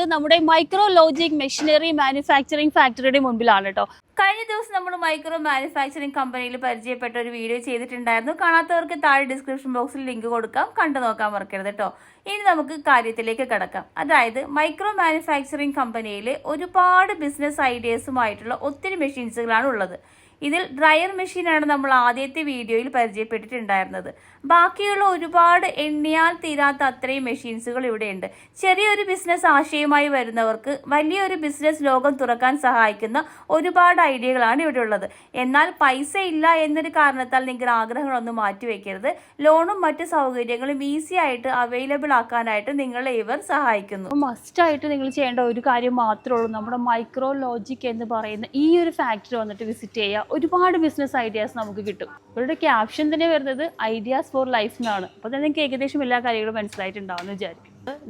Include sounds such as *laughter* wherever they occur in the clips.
ഉള്ളത് നമ്മുടെ micro logic machinery manufacturing ഫാക്ടറിയുടെ മുമ്പിലാണ് കേട്ടോ. കഴിഞ്ഞ ദിവസം നമ്മൾ മൈക്രോ മാനുഫാക്ചറിംഗ് കമ്പനിയിൽ പരിചയപ്പെട്ട ഒരു വീഡിയോ ചെയ്തിട്ടുണ്ടായിരുന്നു. കാണാത്തവർക്ക് താഴെ ഡിസ്ക്രിപ്ഷൻ ബോക്സിൽ ലിങ്ക് കൊടുക്കാം. കണ്ടു നോക്കാൻ മറക്കരുത് കേട്ടോ. ഇനി നമുക്ക് കാര്യത്തിലേക്ക് കിടക്കാം. അതായത് മൈക്രോ മാനുഫാക്ചറിംഗ് കമ്പനിയിൽ ഒരുപാട് ബിസിനസ് ഐഡിയസുമായിട്ടുള്ള ഒത്തിരി മെഷീൻസുകളാണ് ഉള്ളത്. ഇതിൽ ഡ്രയർ മെഷീനാണ് നമ്മൾ ആദ്യത്തെ വീഡിയോയിൽ പരിചയപ്പെട്ടിട്ടുണ്ടായിരുന്നത്. ബാക്കിയുള്ള ഒരുപാട് എണ്ണിയാൽ തീരാത്ത അത്രയും മെഷീൻസുകൾ ഇവിടെയുണ്ട്. ചെറിയൊരു ബിസിനസ് ആശയമായി വരുന്നവർക്ക് വലിയൊരു ബിസിനസ് ലോകം തുറക്കാൻ സഹായിക്കുന്ന ഒരുപാട് ഐഡിയകളാണ് ഇവിടെ ഉള്ളത് എന്നാൽ പൈസ ഇല്ല എന്നൊരു കാരണത്താൽ നിങ്ങളുടെ ആഗ്രഹങ്ങളൊന്നും മാറ്റിവെക്കരുത്. ലോണും മറ്റ് സൗകര്യങ്ങളും ഈസി ആയിട്ട് അവൈലബിൾ ആക്കാനായിട്ട് നിങ്ങളെ ഇവർ സഹായിക്കുന്നു. മസ്റ്റ് ആയിട്ട് നിങ്ങൾ ചെയ്യേണ്ട ഒരു കാര്യം മാത്രമേ ഉള്ളൂ. നമ്മുടെ മൈക്രോ ലോജിക് എന്ന് പറയുന്ന ഈ ഒരു ഫാക്ടറി വന്നിട്ട് വിസിറ്റ് ചെയ്യുക. ഒരുപാട് ബിസിനസ് ഐഡിയാസ് നമുക്ക് കിട്ടും. ഇവരുടെ ക്യാപ്ഷൻ തന്നെ വരുന്നത് ഐഡിയാസ് ഫോർ ലൈഫ് എന്നാണ് അപ്പോൾ തന്നെ നിങ്ങൾക്ക് ഏകദേശം എല്ലാ കാര്യങ്ങളും മനസ്സിലായിട്ടുണ്ടാവും എന്ന് വിചാരിക്കും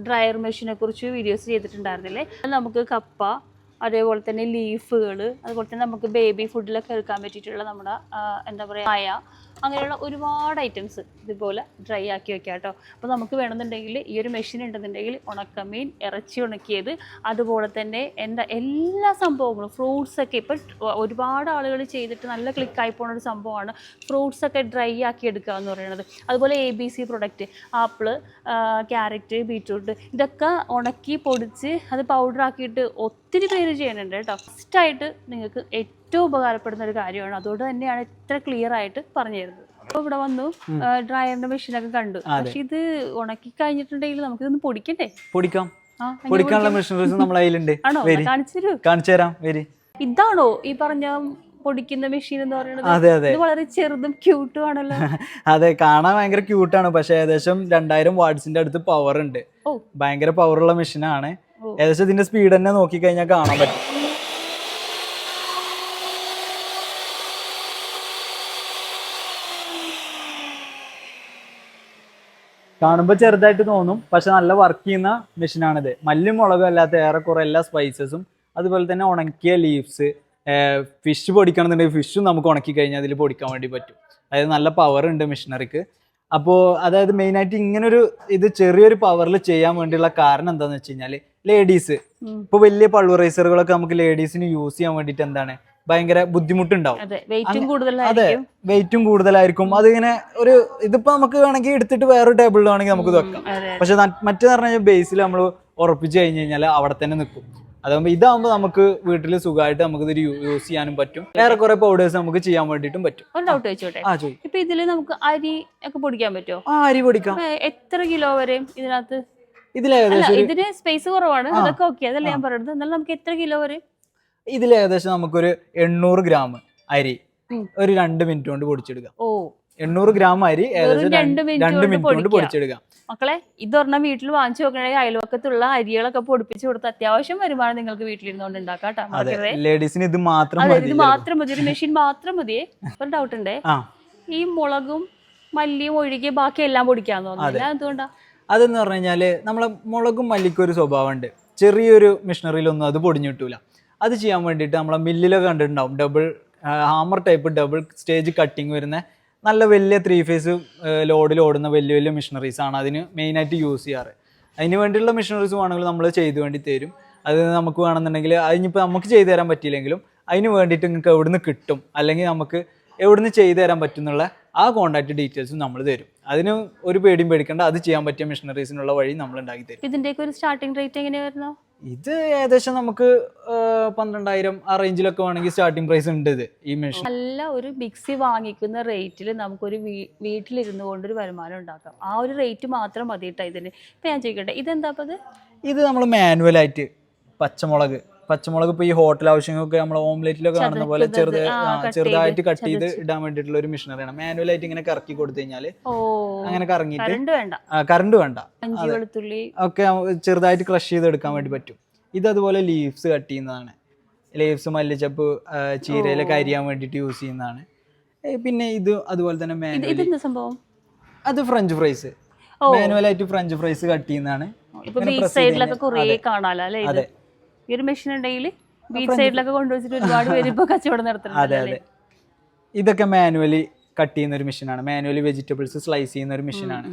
ഡ്രയർ മെഷീനെ കുറിച്ച് വീഡിയോസ് ചെയ്തിട്ടുണ്ടായിരുന്നില്ലേ? നമുക്ക് കപ്പ അതേപോലെ തന്നെ ലീഫുകൾ അതുപോലെ തന്നെ നമുക്ക് ബേബി ഫുഡിലൊക്കെ എടുക്കാൻ പറ്റിയിട്ടുള്ള നമ്മുടെ എന്താ പറയുക ആയ അങ്ങനെയുള്ള ഒരുപാട് ഐറ്റംസ് ഇതുപോലെ ഡ്രൈ ആക്കി വെക്കാം കേട്ടോ. അപ്പോൾ നമുക്ക് വേണമെന്നുണ്ടെങ്കിൽ ഈ ഒരു മെഷീൻ ഉണ്ടെന്നുണ്ടെങ്കിൽ ഉണക്കമീൻ ഇറച്ചി ഉണക്കിയത് അതുപോലെ തന്നെ എന്താ എല്ലാ സംഭവങ്ങളും ഫ്രൂട്ട്സൊക്കെ ഇപ്പം ഒരുപാട് ആളുകൾ ചെയ്തിട്ട് നല്ല ക്ലിക്കായി പോകുന്ന ഒരു സംഭവമാണ് ഫ്രൂട്ട്സൊക്കെ ഡ്രൈ ആക്കി എടുക്കുക എന്ന് പറയുന്നത്. അതുപോലെ A B C product apple carrot beetroot ഇതൊക്കെ ഉണക്കി പൊടിച്ച് അത് പൗഡർ ആക്കിയിട്ട് ഒത്തിരി പേര് ചെയ്യുന്നുണ്ട് കേട്ടോ. ഫസ്റ്റായിട്ട് നിങ്ങൾക്ക് ഏറ്റവും ഉപകാരപ്പെടുന്ന ഒരു കാര്യമാണ്. അതുകൊണ്ട് തന്നെയാണ് ഇത്ര ക്ലിയർ ആയിട്ട് പറഞ്ഞു ഇവിടെ വന്നു ഡ്രയറിന്റെ മെഷീനൊക്കെ കണ്ടു. പക്ഷെ ഇത് ഉണക്കി കഴിഞ്ഞിട്ടുണ്ടെങ്കിൽ നമുക്ക് ഇതൊന്ന് പൊടിക്കണ്ടേ? പൊടിക്കാം. പൊടിക്കാനുള്ള മെഷീനറീസ് നമ്മളെ കയ്യിലുണ്ട്. *laughs* കാണിച്ചു കാണിച്ചു തരാം വരി. ഇതാണോ ഈ പറഞ്ഞ പൊടിക്കുന്ന മെഷീൻ എന്ന് പറയുന്നത്? അതെ അതെ. വളരെ ചെറുതും ക്യൂട്ടും ആണല്ലോ. *laughs* അതെ കാണാൻ ഭയങ്കര ക്യൂട്ടാണ് പക്ഷെ ഏകദേശം രണ്ടായിരം വാട്സിന്റെ അടുത്ത് പവർ ഉണ്ട്. ഭയങ്കര പവറുള്ള മെഷീനാണ് ഏകദേശം ഇതിന്റെ സ്പീഡ് തന്നെ നോക്കിക്കഴിഞ്ഞാൽ കാണാൻ പറ്റും. കാണുമ്പോൾ ചെറുതായിട്ട് തോന്നും പക്ഷെ നല്ല വർക്ക് ചെയ്യുന്ന മെഷീനാണിത് മല്ലും മുളകും അല്ലാത്ത ഏറെക്കുറെ എല്ലാ സ്പൈസസും അതുപോലെ തന്നെ ഉണക്കിയ ലീവ്സ് ഫിഷ് പൊടിക്കണമെന്നുണ്ടെങ്കിൽ ഫിഷും നമുക്ക് ഉണക്കി കഴിഞ്ഞാൽ അതിൽ പൊടിക്കാൻ വേണ്ടി പറ്റും. അതായത് നല്ല പവർ ഉണ്ട് മെഷീനറിക്ക് അപ്പോൾ അതായത് മെയിനായിട്ട് ഇങ്ങനൊരു ഇത് ചെറിയൊരു പവറിൽ ചെയ്യാൻ വേണ്ടിയുള്ള കാരണം എന്താണെന്ന് വെച്ച് കഴിഞ്ഞാൽ ലേഡീസ്. ഇപ്പോൾ വലിയ പൾവറൈസറുകളൊക്കെ നമുക്ക് ലേഡീസിന് യൂസ് ചെയ്യാൻ വേണ്ടിയിട്ട് എന്താണ്? ഭയങ്കര ബുദ്ധിമുട്ടുണ്ടാവും. അതെ വെയിറ്റും കൂടുതലായിരിക്കും. അതിങ്ങനെ ഒരു ഇതിപ്പോ നമുക്ക് വേണമെങ്കിൽ എടുത്തിട്ട് വേറൊരു ടേബിളിൽ വേണമെങ്കിൽ നമുക്ക് വെക്കാം. പക്ഷെ മറ്റേന്ന് പറഞ്ഞു കഴിഞ്ഞാൽ ബേസിൽ നമ്മൾ ഉറപ്പിച്ചു കഴിഞ്ഞ് കഴിഞ്ഞാൽ അവിടെ തന്നെ നിൽക്കും അതാകുമ്പോൾ ഇതാകുമ്പോൾ നമുക്ക് വീട്ടിൽ സുഖമായിട്ട് നമുക്ക് ഇത് യൂസ് ചെയ്യാനും പറ്റും. വേറെ കുറെ പൗഡേഴ്സ് നമുക്ക് ചെയ്യാൻ വേണ്ടിയിട്ടും പറ്റും. ഒരു ഡൗട്ട് വെച്ചോട്ടെ? ഇപ്പൊ ഇതിൽ നമുക്ക് അരി ഒക്കെ പൊടിക്കാൻ പറ്റുമോ ആ അരി പൊടിക്കാം. എത്ര കിലോ വരെ ഇതിനകത്ത്? ഇതിന് സ്പേസ് കുറവാണ്. അതൊക്കെ ഓക്കെ അതല്ല ഞാൻ പറയുന്നത് എന്നാലും നമുക്ക് എത്ര കിലോ വരെ ഇതിൽ ഏകദേശം നമുക്കൊരു എണ്ണൂറ് ഗ്രാം അരി ഒരു രണ്ട് മിനിറ്റ് കൊണ്ട് പൊടിച്ചെടുക്കാം. ഓ. എണ്ണൂറ് ഗ്രാം അരി ഏകദേശം രണ്ട് മിനിറ്റ് കൊണ്ട് പൊടിച്ചെടുക്കാം. മക്കളെ ഇത് ഇതൊരെണ്ണം വീട്ടിൽ വാങ്ങിച്ചു നോക്കണേ അയൽവക്കത്തുള്ള അരികളൊക്കെ പൊടിപ്പിച്ചു കൊടുത്ത് അത്യാവശ്യം വരുമാനം നിങ്ങൾക്ക് വീട്ടിലിരുന്നോണ്ട് ഉണ്ടാക്കാം ലേഡീസിന് ഇത് മാത്രം ഇത് മാത്രം മതി ഒരു മെഷീൻ മാത്രം മതി. ഒരു ഡൗട്ട് ഉണ്ടേ? ഈ മുളകും മല്ലിയും ഒഴികെ ബാക്കി എല്ലാം പൊടിക്കാന്ന് തോന്നുന്നില്ല എന്തുകൊണ്ടാ? അതെന്ന് പറഞ്ഞു കഴിഞ്ഞാൽ നമ്മളെ മുളകും മല്ലിക്കും ഒരു സ്വഭാവമുണ്ട്. ചെറിയൊരു മെഷീനറിയിലൊന്നും അത് പൊടിഞ്ഞു കിട്ടൂല അത് ചെയ്യാൻ വേണ്ടിയിട്ട് നമ്മളെ മില്ലിലൊക്കെ കണ്ടിട്ടുണ്ടാവും. Double hammer type double stage cutting വരുന്ന നല്ല വലിയ ത്രീ ഫേസ് ലോഡിൽ ഓടുന്ന വലിയ വലിയ മെഷീനറീസ് ആണ് അതിന് മെയിനായിട്ട് യൂസ് ചെയ്യാറ്. അതിന് വേണ്ടിയുള്ള മെഷീനറീസ് വേണമെങ്കിൽ നമ്മൾ ചെയ്തു വേണ്ടി തരും. അത് നമുക്ക് വേണമെന്നുണ്ടെങ്കിൽ അതിനിപ്പോൾ നമുക്ക് ചെയ്തു തരാൻ പറ്റിയില്ലെങ്കിലും അതിന് വേണ്ടിയിട്ട് നിങ്ങൾക്ക് എവിടുന്ന് കിട്ടും? അല്ലെങ്കിൽ നമുക്ക് എവിടുന്ന് ചെയ്തു തരാൻ പറ്റുന്നുള്ള ആ കോൺടാക്ട് ഡീറ്റെയിൽസും നമ്മൾ തരും. അതിന് ഒരു പേടിയും പേടിക്കേണ്ട അത് ചെയ്യാൻ പറ്റിയ മെഷീനറീസിനുള്ള വഴി നമ്മൾ ഉണ്ടാക്കി തരും. ഇതിന്റെ ഒരു സ്റ്റാർട്ടിംഗ് റേറ്റ് എങ്ങനെയാ വരുന്നത് ഇത് ഏകദേശം നമുക്ക് പന്ത്രണ്ടായിരം ആ റേഞ്ചിലൊക്കെ വേണമെങ്കിൽ സ്റ്റാർട്ടിംഗ് പ്രൈസ് ഉണ്ട് ഇത് ഈ മെഷീൻ നല്ല ഒരു മിക്സി വാങ്ങിക്കുന്ന റേറ്റിൽ നമുക്കൊരു വീട്ടിലിരുന്ന് കൊണ്ട് ഒരു വരുമാനം ഉണ്ടാക്കാം. ആ ഒരു റേറ്റ് മാത്രം മതി കേട്ടോ ഇതിന്. ഇപ്പൊ ഞാൻ ചോദിക്കട്ടെ ഇതെന്താ ഇത് ഇത് നമ്മൾ മാനുവലായിട്ട് പച്ചമുളക് പച്ചമുളക് ഇപ്പൊ ഈ ഹോട്ടൽ ആവശ്യങ്ങൾക്ക് നമ്മൾ ഓംലെറ്റിലൊക്കെ കാണുന്ന പോലെ ചെറുത് ചെറുതായിട്ട് കട്ട് ചെയ്ത് ഇടാൻ വേണ്ടിയിട്ടുള്ള ഒരു മെഷീനറിയാണ് മാനുവലായിട്ട് ഇങ്ങനെ കറക്കി കൊടുത്തു കഴിഞ്ഞാൽ അങ്ങനെ കറങ്ങിയിട്ട് കറണ്ട് വേണ്ട. ഒക്കെ ചെറുതായിട്ട് ക്രഷ് ചെയ്ത് എടുക്കാൻ വേണ്ടി പറ്റും. ഇത് അതുപോലെ ലീവ്സ് കട്ട് ചെയ്യുന്നതാണ്. ലീവ്സ് മല്ലിച്ചപ്പ് ചീരയിലൊക്കെ അരിയാൻ വേണ്ടിയിട്ട് യൂസ് ചെയ്യുന്നതാണ്. പിന്നെ ഇത് അതുപോലെ തന്നെ സംഭവം? അത് ഫ്രഞ്ച് ഫ്രൈസ് ഓ. മാനുവലായിട്ട് ഫ്രഞ്ച് ഫ്രൈസ് കട്ട് ചെയ്യുന്നതാണ്. അതെ. ഈ ഒരു മെഷീൻ ഉണ്ടെങ്കിൽ ബീച്ച് സൈഡിലൊക്കെ കൊണ്ടുവച്ചിട്ട് ഒരുപാട് പേര് ഇപ്പൊ കച്ചവടം അതെ നടത്തുന്നുണ്ട് അതെ. ഇതൊക്കെ മാനുവലി കട്ട് ചെയ്യുന്ന ഒരു മെഷീനാണ് മാനുവലി വെജിറ്റബിൾസ് സ്ലൈസ് ചെയ്യുന്ന ഒരു മെഷീനാണ്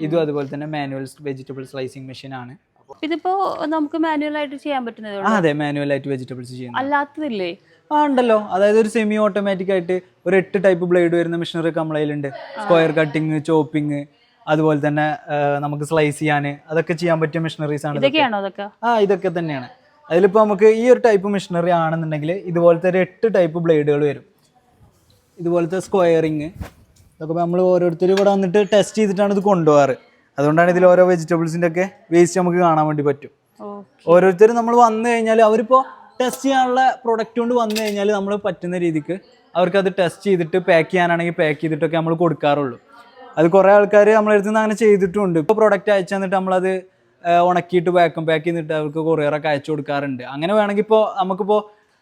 ഇതും അതുപോലെ തന്നെ മാനുവൽ വെജിറ്റബിൾ സ്ലൈസിങ് മെഷീനാണ് ഇതിപ്പോ നമുക്ക് മാനുവൽ ആയിട്ട് ചെയ്യാൻ പറ്റുന്നതേ ഉള്ളൂ? അതെ മാനുവൽ ആയിട്ട് വെജിറ്റബിൾസ് ചെയ്യുന്നത്. അല്ലാത്തതില്ലേ? ആ ഉണ്ടല്ലോ. അതായത് ഒരു സെമി ഓട്ടോമാറ്റിക് ആയിട്ട് ഒരു എട്ട് ടൈപ്പ് ബ്ലേഡ് വരുന്ന മെഷീനറി ഒക്കെ നമ്മളതിലുണ്ട്. സ്ക്വയർ കട്ടിങ് ചോപ്പിംഗ് അതുപോലെ തന്നെ നമുക്ക് സ്ലൈസ് ചെയ്യാൻ അതൊക്കെ ചെയ്യാൻ പറ്റിയ മെഷീനറീസ് ആണ് ആ ഇതൊക്കെ തന്നെയാണ്. അതിലിപ്പോൾ നമുക്ക് ഈ ഒരു ടൈപ്പ് മെഷീനറി ആണെന്നുണ്ടെങ്കിൽ ഇതുപോലത്തെ ഒരു എട്ട് ടൈപ്പ് ബ്ലേഡുകൾ വരും. ഇതുപോലത്തെ സ്ക്വയറിങ് ഇതൊക്കെ നമ്മൾ ഓരോരുത്തർ ഇവിടെ വന്നിട്ട് ടെസ്റ്റ് ചെയ്തിട്ടാണ് ഇത് കൊണ്ടുപോകാറ്. അതുകൊണ്ടാണ് ഇതിൽ ഓരോ വെജിറ്റബിൾസിന്റെ ഒക്കെ വേസ്റ്റ് നമുക്ക് കാണാൻ വേണ്ടി പറ്റും. ഓരോരുത്തരും നമ്മൾ വന്നു കഴിഞ്ഞാൽ അവരിപ്പോൾ ടെസ്റ്റ് ചെയ്യാനുള്ള പ്രൊഡക്റ്റ് കൊണ്ട് വന്നു കഴിഞ്ഞാൽ നമ്മൾ പറ്റുന്ന രീതിക്ക് അവർക്കത് ടെസ്റ്റ് ചെയ്തിട്ട് പാക്ക് ചെയ്യാനാണെങ്കിൽ പാക്ക് ചെയ്തിട്ടൊക്കെ നമ്മൾ കൊടുക്കാറുള്ളൂ. അത് കുറേ ആൾക്കാർ നമ്മളെടുത്ത് നിന്ന് അങ്ങനെ ചെയ്തിട്ടുമുണ്ട് ഇപ്പോൾ പ്രൊഡക്റ്റ് അയച്ചു തന്നിട്ട് നമ്മളത് ഉണക്കിയിട്ട് പാക്കും പാക്ക് ചെയ്തിട്ട് അവർക്ക് കൊറിയറൊക്കെ അയച്ചു കൊടുക്കാറുണ്ട്. അങ്ങനെ വേണമെങ്കിൽ ഇപ്പോൾ നമുക്കിപ്പോൾ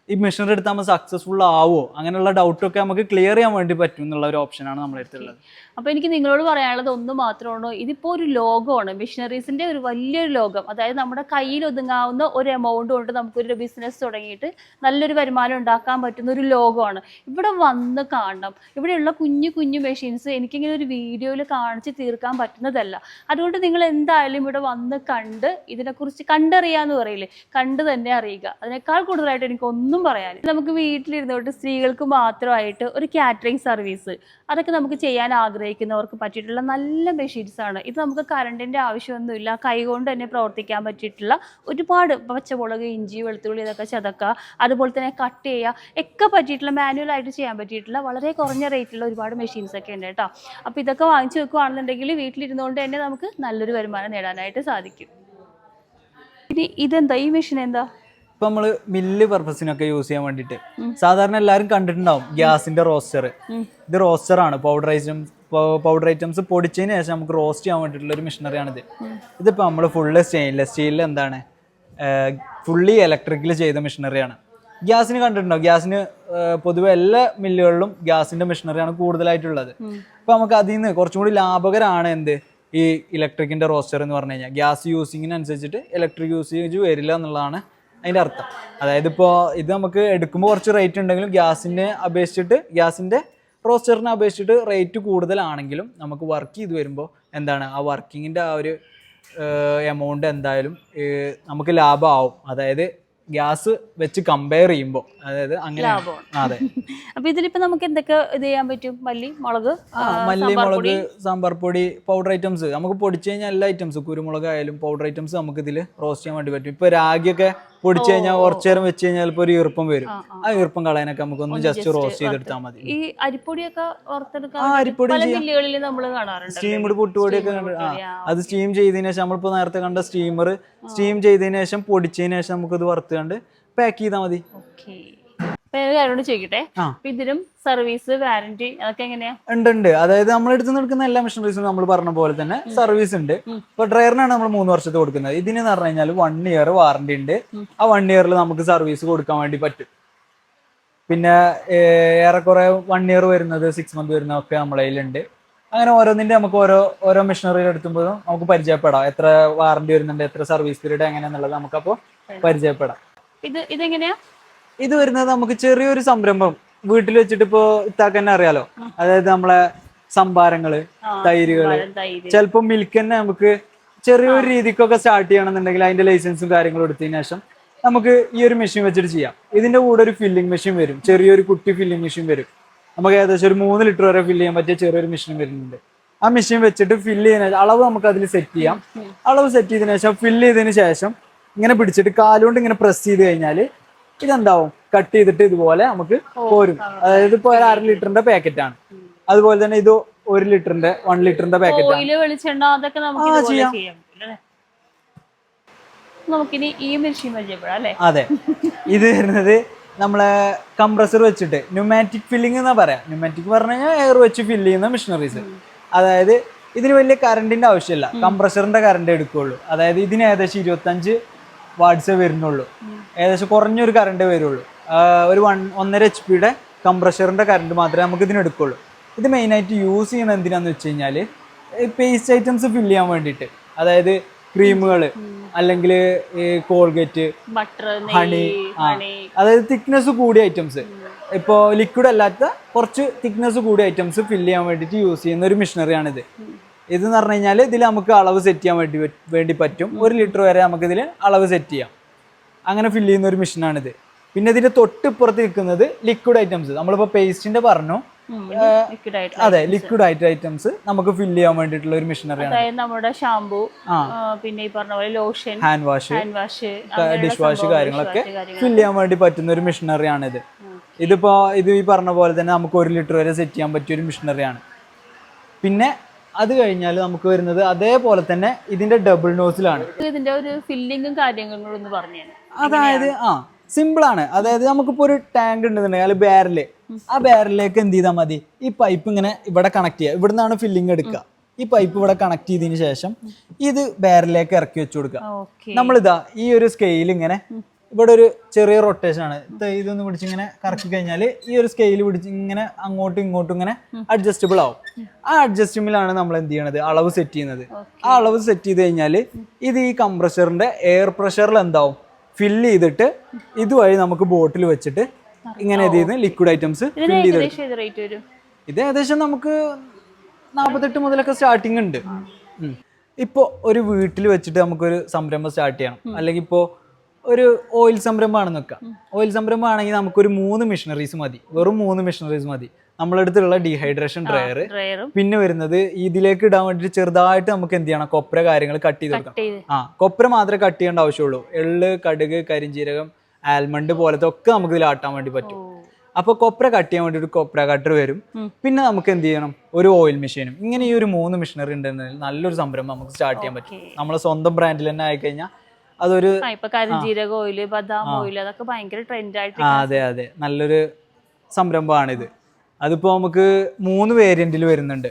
ഈ മെഷീനറി എടുത്താൽ നമ്മൾ സക്സസ്ഫുൾ ആവോ അങ്ങനെയുള്ള ഡൗട്ടൊക്കെ നമുക്ക് ക്ലിയർ ചെയ്യാൻ വേണ്ടി പറ്റും എന്നുള്ള ഒരു ഓപ്ഷനാണ് നമ്മുടെ അടുത്തുള്ളത്. അപ്പൊ എനിക്ക് നിങ്ങളോട് പറയാനുള്ളത് ഒന്ന് മാത്രമാണ് ഇതിപ്പോ ഒരു ലോകമാണ്. മിഷനറീസിന്റെ ഒരു വലിയൊരു ലോകം. അതായത് നമ്മുടെ കയ്യിൽ ഒതുങ്ങാവുന്ന ഒരു എമൗണ്ട് കൊണ്ട് നമുക്കൊരു ബിസിനസ് തുടങ്ങിയിട്ട് നല്ലൊരു വരുമാനം ഉണ്ടാക്കാൻ പറ്റുന്ന ഒരു ലോകമാണ്. ഇവിടെ വന്ന് കാണണം. ഇവിടെയുള്ള കുഞ്ഞു കുഞ്ഞു മെഷീൻസ് എനിക്കിങ്ങനെ ഒരു വീഡിയോയിൽ കാണിച്ച് തീർക്കാൻ പറ്റുന്നതല്ല. അതുകൊണ്ട് നിങ്ങൾ എന്തായാലും ഇവിടെ വന്ന് കണ്ട് ഇതിനെക്കുറിച്ച് കണ്ടറിയാന്ന് പറയില്ലേ? കണ്ട് തന്നെ അറിയുക. അതിനേക്കാൾ കൂടുതലായിട്ട് എനിക്ക് ഒന്നും പറയാൻ നമുക്ക് വീട്ടിലിരുന്നോട്ട് സ്ത്രീകൾക്ക് മാത്രമായിട്ട് ഒരു കാറ്ററിംഗ് സർവീസ് അതൊക്കെ നമുക്ക് ചെയ്യാൻ ആഗ്രഹിക്കുന്നവർക്ക് പറ്റിയിട്ടുള്ള നല്ല മെഷീൻസ് ആണ്. ഇത് നമുക്ക് കറണ്ടിന്റെ ആവശ്യമൊന്നുമില്ല. കൈകൊണ്ട് തന്നെ പ്രവർത്തിക്കാൻ പറ്റിയിട്ടുള്ള ഒരുപാട് പച്ചമുളക് ഇഞ്ചി വെളുത്തുള്ളി ഇതൊക്കെ ചതക്കുക. അതുപോലെ തന്നെ കട്ട് ചെയ്യുക. ഒക്കെ പറ്റിയിട്ടുള്ള മാനുവൽ ആയിട്ട് ചെയ്യാൻ പറ്റിയിട്ടുള്ള വളരെ കുറഞ്ഞ റേറ്റിലുള്ള ഒരുപാട് മെഷീൻസ് ഒക്കെ ഉണ്ട് കേട്ടോ. അപ്പോൾ ഇതൊക്കെ വാങ്ങിച്ചു വെക്കുകയാണെന്നുണ്ടെങ്കിൽ വീട്ടിലിരുന്നുകൊണ്ട് തന്നെ നമുക്ക് നല്ലൊരു വരുമാനം നേടാനായിട്ട് സാധിക്കും. ഇനി ഇതെന്താ? ഈ മെഷീൻ എന്താ? ഇപ്പൊ നമ്മൾ മില്ല് പർപ്പസിനൊക്കെ യൂസ് ചെയ്യാൻ വേണ്ടിട്ട് സാധാരണ എല്ലാവരും കണ്ടിട്ടുണ്ടാവും ഗ്യാസിന്റെ റോസ്റ്റർ ഇത് റോസ്റ്റർ ആണ്. പൗഡർ ഐറ്റംസ് പൗഡർ ഐറ്റംസ് പൊടിച്ചതിന് ശേഷം നമുക്ക് റോസ്റ്റ് ചെയ്യാൻ വേണ്ടിട്ടുള്ള ഒരു മെഷീനറി ആണിത്. ഇതിപ്പോ നമ്മൾ ഫുള്ള് സ്റ്റെയിൻലെസ് സ്റ്റീലിൽ എന്താണ്? ഫുള്ളി ഇലക്ട്രിക്കൽ ചെയ്ത മെഷീനറിയാണ് ഗ്യാസിന് കണ്ടിട്ടുണ്ടോ? ഗ്യാസിന് പൊതുവെ എല്ലാ മില്ലുകളിലും ഗ്യാസിന്റെ മെഷീനറിയാണ് കൂടുതലായിട്ടുള്ളത്. അപ്പൊ നമുക്ക് അതിൽ നിന്ന് കുറച്ചും കൂടി ലാഭകരമാണ് എന്ത്? ഈ ഇലക്ട്രിക്കിന്റെ റോസ്റ്റർ എന്ന് പറഞ്ഞു കഴിഞ്ഞാൽ. ഗ്യാസ് യൂസിങ്ങിനനുസരിച്ചിട്ട് ഇലക്ട്രിക് യൂസേജ് വരില്ല എന്നുള്ളതാണ് അതിന്റെ അർത്ഥം. അതായത് ഇപ്പോൾ ഇത് നമുക്ക് എടുക്കുമ്പോൾ കുറച്ച് റേറ്റ് ഉണ്ടെങ്കിലും ഗ്യാസിനെ അപേക്ഷിച്ചിട്ട് ഗ്യാസിന്റെ റോസ്റ്ററിനെ അപേക്ഷിച്ചിട്ട് റേറ്റ് കൂടുതലാണെങ്കിലും നമുക്ക് വർക്ക് ചെയ്ത് വരുമ്പോൾ എന്താണ്? ആ വർക്കിങ്ങിന്റെ ആ ഒരു എമൗണ്ട് എന്തായാലും നമുക്ക് ലാഭമാവും അതായത് ഗ്യാസ് വെച്ച് കമ്പയർ ചെയ്യുമ്പോൾ അതായത് അങ്ങനെ അതെ. *laughs* അപ്പൊ ഇതിലിപ്പോ നമുക്ക് എന്തൊക്കെ ഇത് ചെയ്യാൻ പറ്റും? മല്ലി മുളക് മല്ലി മുളക് സാമ്പാർ പൊടി പൗഡർ ഐറ്റംസ് നമുക്ക് പൊടിച്ചു കഴിഞ്ഞാൽ എല്ലാ ഐറ്റംസ് കുരുമുളക് ആയാലും പൗഡർ ഐറ്റംസ് നമുക്ക് ഇതിൽ റോസ്റ്റ് ചെയ്യാൻ വേണ്ടി പറ്റും. ഇപ്പൊ രാഗിയൊക്കെ പൊടിച്ചു കഴിഞ്ഞാൽ കുറച്ചു നേരം വെച്ച് കഴിഞ്ഞാൽ ഒരു ഈർപ്പം വരും. ആ ഈർപ്പം കളയാനൊക്കെ നമുക്കൊന്ന് ജസ്റ്റ് റോസ്റ്റ് ചെയ്തെടുത്താൽ മതി. ഈ അരിപ്പൊടിയൊക്കെ ആ, അരിപ്പൊടി സ്റ്റീംഡ് പുട്ടുപൊടിയൊക്കെ. അത് സ്റ്റീം ചെയ്തതിനു ശേഷം നമ്മളിപ്പോ നേരത്തെ കണ്ട സ്റ്റീമർ സ്റ്റീം ചെയ്തതിനു ശേഷം പൊടിച്ചതിന് ശേഷം നമുക്കിത് വറുത്തുകൊണ്ട് പാക്ക് ചെയ്താൽ മതി. ഓക്കെ വേറെ കാര്യം ചോദിക്കട്ടെ? ഇതിലും സർവീസ് വാറന്റി അതൊക്കെ എങ്ങനെയാ? ഉണ്ട് ഉണ്ട്. അതായത് നമ്മൾ എടുത്ത് നിൽക്കുന്ന എല്ലാ മെഷീനറീസും നമ്മൾ പറഞ്ഞ പോലെ തന്നെ സർവീസ് ഉണ്ട്. ഇപ്പൊ ഡ്രയറിനാണ് നമ്മൾ മൂന്ന് വർഷത്തെ കൊടുക്കുന്നത്. ഇതിന് പറഞ്ഞു കഴിഞ്ഞാൽ വൺ ഇയർ വാറണ്ടി ഉണ്ട്. ആ വൺ ഇയറിൽ നമുക്ക് സർവീസ് കൊടുക്കാൻ വേണ്ടി പറ്റും. പിന്നെ ഏറെക്കുറെ വൺ ഇയർ വരുന്നത് സിക്സ് മന്ത് വരുന്നതൊക്കെ നമ്മളെ കയ്യിലുണ്ട്. അങ്ങനെ ഓരോന്നിന്റെ നമുക്ക് ഓരോ ഓരോ മെഷീനറിയിൽ എടുത്തുമ്പോഴും നമുക്ക് പരിചയപ്പെടാം. എത്ര വാറന്റി വരുന്നുണ്ട് എത്ര സർവീസ് പീരീഡ് എങ്ങനെയാന്നുള്ളത് നമുക്കപ്പോൾ പരിചയപ്പെടാം. ഇത് ഇതെങ്ങനെയാ? ഇത് വരുന്നത് നമുക്ക് ചെറിയൊരു സംരംഭം. വീട്ടിൽ വെച്ചിട്ട് ഇപ്പോ ഇത്താക്ക് തന്നെ അറിയാലോ? അതായത് നമ്മളെ സംഭാരങ്ങൾ തൈരുകൾ. ചിലപ്പോ മിൽക്ക് തന്നെ നമുക്ക് ചെറിയൊരു രീതിക്കൊക്കെ സ്റ്റാർട്ട് ചെയ്യണമെന്നുണ്ടെങ്കിൽ അതിന്റെ ലൈസൻസും കാര്യങ്ങളും എടുത്തതിന് ശേഷം നമുക്ക് ഈ ഒരു മെഷീൻ വെച്ചിട്ട് ചെയ്യാം. ഇതിന്റെ കൂടെ ഒരു ഫില്ലിംഗ് മെഷീൻ വരും. ചെറിയൊരു കുട്ടി ഫില്ലിംഗ് മെഷീൻ വരും. നമുക്ക് ഏകദേശം ഒരു മൂന്ന് ലിറ്റർ വരെ ഫില്ല് ചെയ്യാൻ പറ്റിയ ചെറിയൊരു മെഷീൻ വരുന്നുണ്ട്. ആ മെഷീൻ വെച്ചിട്ട് ഫില്ല് ചെയ്യുന്ന അളവ് നമുക്ക് അതിൽ സെറ്റ് ചെയ്യാം. അളവ് സെറ്റ് ചെയ്തതിനു ശേഷം ഫില്ല് ചെയ്തതിനു ശേഷം ഇങ്ങനെ പിടിച്ചിട്ട് കാലുകൊണ്ട് ഇങ്ങനെ പ്രസ് ചെയ്ത് കഴിഞ്ഞാൽ ഇതെന്താവും? കട്ട് ചെയ്തിട്ട് ഇതുപോലെ നമുക്ക് പോരും. അതായത് ഇപ്പൊ ഒരു അര ലിറ്ററിന്റെ പാക്കറ്റ് ആണ്. അതുപോലെ തന്നെ ഇത് ഒരു ലിറ്ററിന്റെ വൺ ലിറ്ററിന്റെ പാക്കറ്റ് ആ, ചെയ്യാം. നമുക്കിനി ഈ മെഷീൻ പരിചയപ്പെടാം അല്ലേ? അതെ. ഇത് വരുന്നത് നമ്മളെ കംപ്രസർ വെച്ചിട്ട് ന്യൂമാറ്റിക് ഫില്ലിംഗ് എന്നാ പറയാ. ന്യൂമാറ്റിക് പറഞ്ഞു കഴിഞ്ഞാൽ എയർ വെച്ച് ഫില്ല് ചെയ്യുന്ന മെഷീനറീസ് അതായത് ഇതിന് വലിയ കറണ്ടിന്റെ ആവശ്യമില്ല. കംപ്രസറിന്റെ കറണ്ട് എടുക്കുള്ളൂ. അതായത് ഇതിന് ഏകദേശം ഇരുപത്തഞ്ച് വാട്സേ വരുന്നുള്ളൂ. ഏകദേശം കുറഞ്ഞൊരു കറണ്ട് വരുള്ളൂ. ഒരു വൺ ഒന്നര എച്ച് പിയുടെ കംപ്രഷറിന്റെ കറണ്ട് മാത്രമേ നമുക്ക് ഇതിന് എടുക്കുള്ളൂ. ഇത് മെയിനായിട്ട് യൂസ് ചെയ്യുന്നത് എന്തിനാന്ന് വെച്ച് കഴിഞ്ഞാൽ പേസ്റ്റ് ഐറ്റംസ് ഫില്ല് ചെയ്യാൻ വേണ്ടിയിട്ട്. അതായത് ക്രീമുകൾ അല്ലെങ്കിൽ കോൾഗേറ്റ് ഹണി അതായത് തിക്നെസ് കൂടിയ ഐറ്റംസ് ഇപ്പോൾ ലിക്വിഡ് അല്ലാത്ത കുറച്ച് തിക്നെസ് കൂടിയ ഐറ്റംസ് ഫില്ല് ചെയ്യാൻ വേണ്ടിയിട്ട് യൂസ് ചെയ്യുന്ന ഒരു മെഷീനറിയാണിത് ഇതെന്ന് പറഞ്ഞു കഴിഞ്ഞാൽ ഇതിൽ നമുക്ക് അളവ് സെറ്റ് ചെയ്യാൻ വേണ്ടി വേണ്ടി പറ്റും. ഒരു ലിറ്റർ വരെ നമുക്ക് ഇതിൽ അളവ് സെറ്റ് ചെയ്യാം. അങ്ങനെ ഫില്ല് ചെയ്യുന്ന ഒരു മെഷീനാണിത് പിന്നെ ഇതിന്റെ തൊട്ടിപ്പുറത്ത് നിൽക്കുന്നത് ലിക്വിഡ് ഐറ്റംസ് നമ്മളിപ്പോൾ പേസ്റ്റിന്റെ പറഞ്ഞു അതെ ലിക്വിഡ് ആയിട്ട് ഐറ്റംസ് നമുക്ക് ഫില്ല് ചെയ്യാൻ വേണ്ടിട്ടുള്ള ഒരു മെഷീനറിയാണ് അതായത് നമ്മുടെ ഷാംപൂ പിന്നെ ഈ പറഞ്ഞ പോലെ lotion hand wash hand wash dish wash കാര്യങ്ങളൊക്കെ ഫില്ല് ചെയ്യാൻ വേണ്ടി പറ്റുന്ന ഒരു മെഷീനറിയാണ് ഇത് ഇതിപ്പോ ഇത് ഈ പറഞ്ഞ പോലെ തന്നെ നമുക്ക് ഒരു ലിറ്റർ വരെ സെറ്റ് ചെയ്യാൻ പറ്റിയ ഒരു മെഷീനറിയാണ് പിന്നെ അത് കഴിഞ്ഞാൽ നമുക്ക് വരുന്നത് അതേപോലെ തന്നെ ഇതിന്റെ ഡബിൾ നോസിലാണ് ഇതിന്റെ ഒരു ഫില്ലിങ്ങും കാര്യങ്ങളും ഒന്ന് പറഞ്ഞു അതായത് ആ സിമ്പിൾ ആണ്. അതായത് നമുക്കിപ്പോ ഒരു ടാങ്ക് ഉണ്ടെന്നുണ്ടെങ്കിൽ അല്ലെങ്കിൽ ബാരൽ ആ ബാരലിലേക്ക് എന്ത് ചെയ്താൽ മതി? ഈ പൈപ്പ് ഇങ്ങനെ ഇവിടെ കണക്ട് ചെയ്യുക. ഇവിടെ നിന്നാണ് ഫില്ലിങ് എടുക്കുക. ഈ പൈപ്പ് ഇവിടെ കണക്ട് ചെയ്തതിന് ശേഷം ഇത് ബാരലിലേക്ക് ഇറക്കി വെച്ചു കൊടുക്കുക. നമ്മളിതാ ഈ ഒരു സ്കെയിൽ ഇങ്ങനെ ഇവിടെ ഒരു ചെറിയ റൊട്ടേഷൻ ആണ്. ഇത് ഇതൊന്ന് പിടിച്ച് ഇങ്ങനെ കറക്കി കഴിഞ്ഞാൽ ഈ ഒരു സ്കെയിൽ പിടിച്ച് ഇങ്ങനെ അങ്ങോട്ടും ഇങ്ങോട്ടും ഇങ്ങനെ അഡ്ജസ്റ്റബിൾ ആവും. ആ അഡ്ജസ്റ്റബിളാണ് നമ്മൾ എന്ത് ചെയ്യണത്? അളവ് സെറ്റ് ചെയ്യുന്നത്. ആ അളവ് സെറ്റ് ചെയ്ത് കഴിഞ്ഞാൽ ഇത് ഈ കംപ്രഷറിന്റെ എയർ പ്രഷറിൽ എന്താവും? ഫില്ല് ചെയ്തിട്ട് ഇതുവഴി നമുക്ക് ബോട്ടിൽ വെച്ചിട്ട് ഇങ്ങനെ എന്ത് ചെയ്ത് ലിക്വിഡ് ഐറ്റംസ് ഫില്ല് ചെയ്ത് ഇത് ഏകദേശം നമുക്ക് നാൽപ്പത്തെട്ട് മുതലൊക്കെ സ്റ്റാർട്ടിങ് ഉണ്ട്. ഇപ്പോൾ ഒരു വീട്ടിൽ വെച്ചിട്ട് നമുക്കൊരു സംരംഭം സ്റ്റാർട്ട് ചെയ്യണം. അല്ലെങ്കിൽ ഇപ്പോൾ ഒരു ഓയിൽ സംരംഭമാണെന്ന് വെക്കാം ഓയിൽ സംരംഭമാണെങ്കിൽ നമുക്കൊരു മൂന്ന് മെഷീനറീസ് മതി. വെറും മൂന്ന് മെഷീനറീസ് മതി. നമ്മളെടുത്തുള്ള ഡീഹൈഡ്രേഷൻ ഡ്രയർ പിന്നെ വരുന്നത് ഇതിലേക്ക് ഇടാൻ വേണ്ടിട്ട് ചെറുതായിട്ട് നമുക്ക് എന്ത് ചെയ്യണം? കൊപ്ര കാര്യങ്ങൾ കട്ട് ചെയ്ത് കൊടുക്കണം ചെയ്ത്. ആ കൊപ്ര മാത്രമേ കട്ട് ചെയ്യേണ്ട ആവശ്യമുള്ളൂ. എള്ള് കടുക് കരിഞ്ചീരകം ആൽമണ്ട് പോലത്തെ ഒക്കെ നമുക്ക് ഇതിൽ ആട്ടാൻ വേണ്ടി പറ്റും. അപ്പൊ കൊപ്ര കട്ട് ചെയ്യാൻ വേണ്ടി ഒരു കൊപ്ര കട്ടർ വരും. പിന്നെ നമുക്ക് എന്ത് ചെയ്യണം? ഒരു ഓയിൽ മെഷീനും ഇങ്ങനെ ഈ ഒരു മൂന്ന് മെഷീനറി ഉണ്ടെന്നുണ്ടെങ്കിൽ നല്ലൊരു സംരംഭം നമുക്ക് സ്റ്റാർട്ട് ചെയ്യാൻ പറ്റും. നമ്മളെ സ്വന്തം ബ്രാൻഡിൽ തന്നെ ആയിക്കഴിഞ്ഞാൽ അതൊരു ആ ഇപ്പൊ കരിഞ്ജീരക ഓയിൽ ബദാം ഓയിൽ അതൊക്കെ ഭയങ്കര ട്രെൻഡ് ആയിട്ട് അതെ അതെ. നല്ലൊരു സംരംഭമാണിത്. അതിപ്പോൾ നമുക്ക് മൂന്ന് വേരിയന്റിൽ വരുന്നുണ്ട്.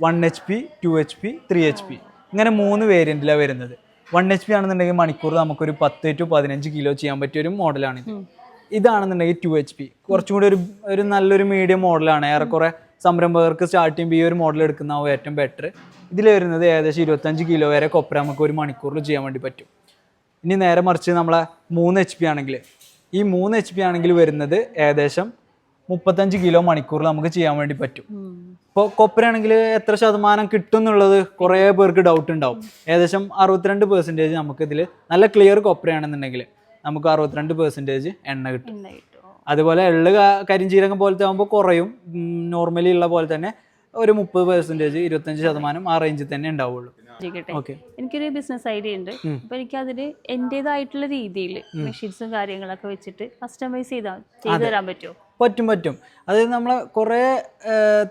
One H P two H P three H P ഇങ്ങനെ മൂന്ന് വേരിയന്റിലാണ് വരുന്നത്. വൺ എച്ച് പി ആണെന്നുണ്ടെങ്കിൽ മണിക്കൂർ നമുക്കൊരു പത്ത് ടു പതിനഞ്ച് കിലോ ചെയ്യാൻ പറ്റിയ ഒരു മോഡലാണ് ഇത് ഉം. ഇതാണെന്നുണ്ടെങ്കിൽ ടു എച്ച് പി കുറച്ചും കൂടി ഒരു ഒരു നല്ലൊരു മീഡിയം മോഡലാണ് ഏറെക്കുറെ സംരംഭകർക്ക് സ്റ്റാർട്ട് ചെയ്യുമ്പോൾ ഈ ഒരു മോഡൽ എടുക്കുന്നതാവും ഏറ്റവും ബെറ്റർ ഇതിൽ വരുന്നത് ഏകദേശം ഇരുപത്തഞ്ച് കിലോ വരെ കൊപ്ര നമുക്ക് ഒരു മണിക്കൂറിൽ ചെയ്യാൻ വേണ്ടി പറ്റും. ഇനി നേരെ മറിച്ച് നമ്മളെ മൂന്ന് എച്ച് പി ആണെങ്കിൽ. ഈ മൂന്ന് എച്ച് പി ആണെങ്കിൽ വരുന്നത് ഏകദേശം മുപ്പത്തഞ്ച് കിലോ മണിക്കൂറിൽ നമുക്ക് ചെയ്യാൻ വേണ്ടി പറ്റും. ഇപ്പോൾ കൊപ്രയാണെങ്കിൽ എത്ര ശതമാനം കിട്ടും എന്നുള്ളത് കുറേ പേർക്ക് ഡൗട്ട് ഉണ്ടാവും. ഏകദേശം അറുപത്തിരണ്ട് പെർസെന്റേജ് നമുക്കിതിൽ നല്ല ക്ലിയർ കൊപ്രയാണെന്നുണ്ടെങ്കിൽ നമുക്ക് അറുപത്തിരണ്ട് പെർസെന്റേജ് എണ്ണ കിട്ടും. അതുപോലെ എള്ള് കരിഞ്ചീരകം പോലത്തെ ആകുമ്പോൾ കുറയും. നോർമലി ഉള്ള പോലെ തന്നെ ഒരു മുപ്പത് പെർസെന്റേജ് ഇരുപത്തഞ്ച് ശതമാനം ആ റേഞ്ചിൽ തന്നെ ഉണ്ടാവുള്ളൂ. ഓക്കെ എനിക്കൊരു ബിസിനസ് ഐഡിയ ഉണ്ട്. അപ്പൊ എനിക്ക് അതിന് എന്റേതായിട്ടുള്ള രീതിയിൽ മെഷീൻസും കാര്യങ്ങളൊക്കെ വെച്ചിട്ട് കസ്റ്റമൈസ് ചെയ്താൽ ചെയ്തു തരാൻ പറ്റുമോ പറ്റും പറ്റും. അതായത് നമ്മളെ കുറേ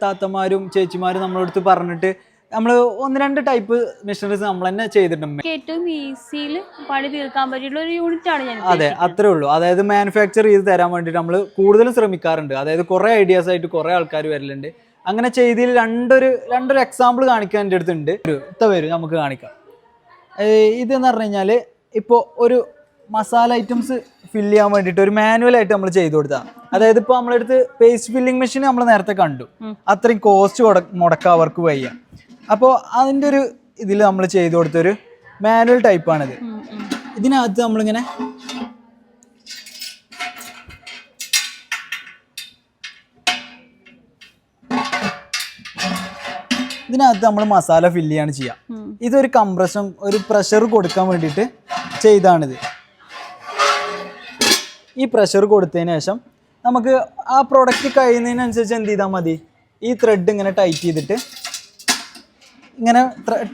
താത്തമാരും ചേച്ചിമാരും നമ്മളടുത്ത് പറഞ്ഞിട്ട് നമ്മൾ ഒന്ന് രണ്ട് ടൈപ്പ് മെഷീനറീസ് നമ്മൾ തന്നെ ചെയ്തിട്ടുണ്ട്. ഏറ്റവും ഈസിയിൽ പണി തീർക്കാൻ പറ്റിയുള്ള ഒരു യൂണിറ്റ് ആണ് ഞാൻ അതെ അത്രേ ഉള്ളൂ. അതായത് മാനുഫാക്ചർ ചെയ്ത് തരാൻ വേണ്ടിയിട്ട് നമ്മൾ കൂടുതലും ശ്രമിക്കാറുണ്ട്. അതായത് കുറേ ഐഡിയാസ് ആയിട്ട് കുറേ ആൾക്കാർ വരലുണ്ട്. അങ്ങനെ ചെയ്തതിൽ രണ്ടൊരു രണ്ടൊരു എക്സാമ്പിൾ കാണിക്കാൻ എന്റെ അടുത്തുണ്ട് ഒരു ഇത്ത വരും നമുക്ക് കാണിക്കാം. ഇത് ഇതെന്ന് പറഞ്ഞു കഴിഞ്ഞാൽ ഇപ്പോൾ ഒരു മസാല ഐറ്റംസ് ഫില്ല് ചെയ്യാൻ വേണ്ടിയിട്ട് ഒരു മാനുവൽ ആയിട്ട് നമ്മൾ ചെയ്തു കൊടുത്താൽ അതായത് ഇപ്പോൾ നമ്മളടുത്ത് പേസ്റ്റ് ഫില്ലിംഗ് മെഷീൻ നമ്മൾ നേരത്തെ കണ്ടു. അത്രയും കോസ്റ്റ് മുടക്കാൻ അവർക്ക് വയ്യ. അപ്പോൾ അതിന്റെ ഒരു ഇതിൽ നമ്മൾ ചെയ്തു കൊടുത്തൊരു മാനുവൽ ടൈപ്പാണിത്. ഇതിനകത്ത് നമ്മളിങ്ങനെ ഇതിനകത്ത് നമ്മൾ മസാല ഫില്ല് ചെയ്യാണ് ചെയ്യുക. ഇതൊരു കംപ്രഷൻ ഒരു പ്രഷർ കൊടുക്കാൻ വേണ്ടിയിട്ട് ചെയ്താണിത്. ഈ പ്രഷർ കൊടുത്തതിന് ശേഷം നമുക്ക് ആ പ്രൊഡക്റ്റ് കഴിയുന്നതിനനുസരിച്ച് എന്ത് ചെയ്താൽ മതി? ഈ ത്രെഡ് ഇങ്ങനെ ടൈറ്റ് ചെയ്തിട്ട് ഇങ്ങനെ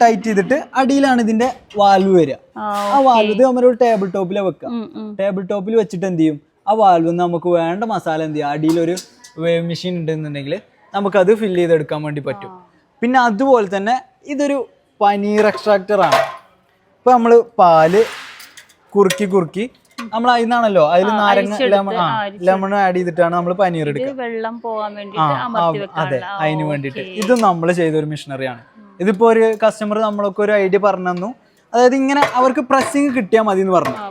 ടൈറ്റ് ചെയ്തിട്ട് അടിയിലാണ് ഇതിന്റെ വാൽവ് വരിക. ആ, വാൽവ് ഇത് നമ്മളൊരു ടേബിൾ ടോപ്പിലെ ഉം. ടേബിൾ ടോപ്പിൽ വെച്ചിട്ട് എന്ത് ചെയ്യും? ആ വാൽവ് നമുക്ക് വേണ്ട മസാല എന്ത് ചെയ്യുക അടിയിലൊരു വേവ് മെഷീൻ ഉണ്ടെന്നുണ്ടെങ്കിൽ നമുക്കത് ഫില്ല് ചെയ്തെടുക്കാൻ വേണ്ടി പറ്റും. പിന്നെ അതുപോലെ തന്നെ ഇതൊരു പനീർ എക്സ്ട്രാക്ടറാണ് ഇപ്പോൾ നമ്മൾ പാൽ കുറുക്കി കുറുക്കി നമ്മൾ അതിൽ നിന്നാണല്ലോ അതിൽ നാരങ്ങ ലെമൺ ആ ലെമൺ ആഡ് ചെയ്തിട്ടാണ് നമ്മൾ പനീർ എടുക്കുക. വെള്ളം പോകാൻ അമർത്തി അതെ അതിന് വേണ്ടിയിട്ട്. ഇത് നമ്മൾ ചെയ്ത ഒരു മെഷീനറിയാണ് ഇതിപ്പോ ഒരു കസ്റ്റമർ നമ്മളൊക്കെ ഒരു ഐഡിയ പറഞ്ഞു തന്നു അതായത് ഇങ്ങനെ അവർക്ക് പ്രസ്സിങ് കിട്ടിയാൽ മതി എന്ന് പറഞ്ഞു. ആ,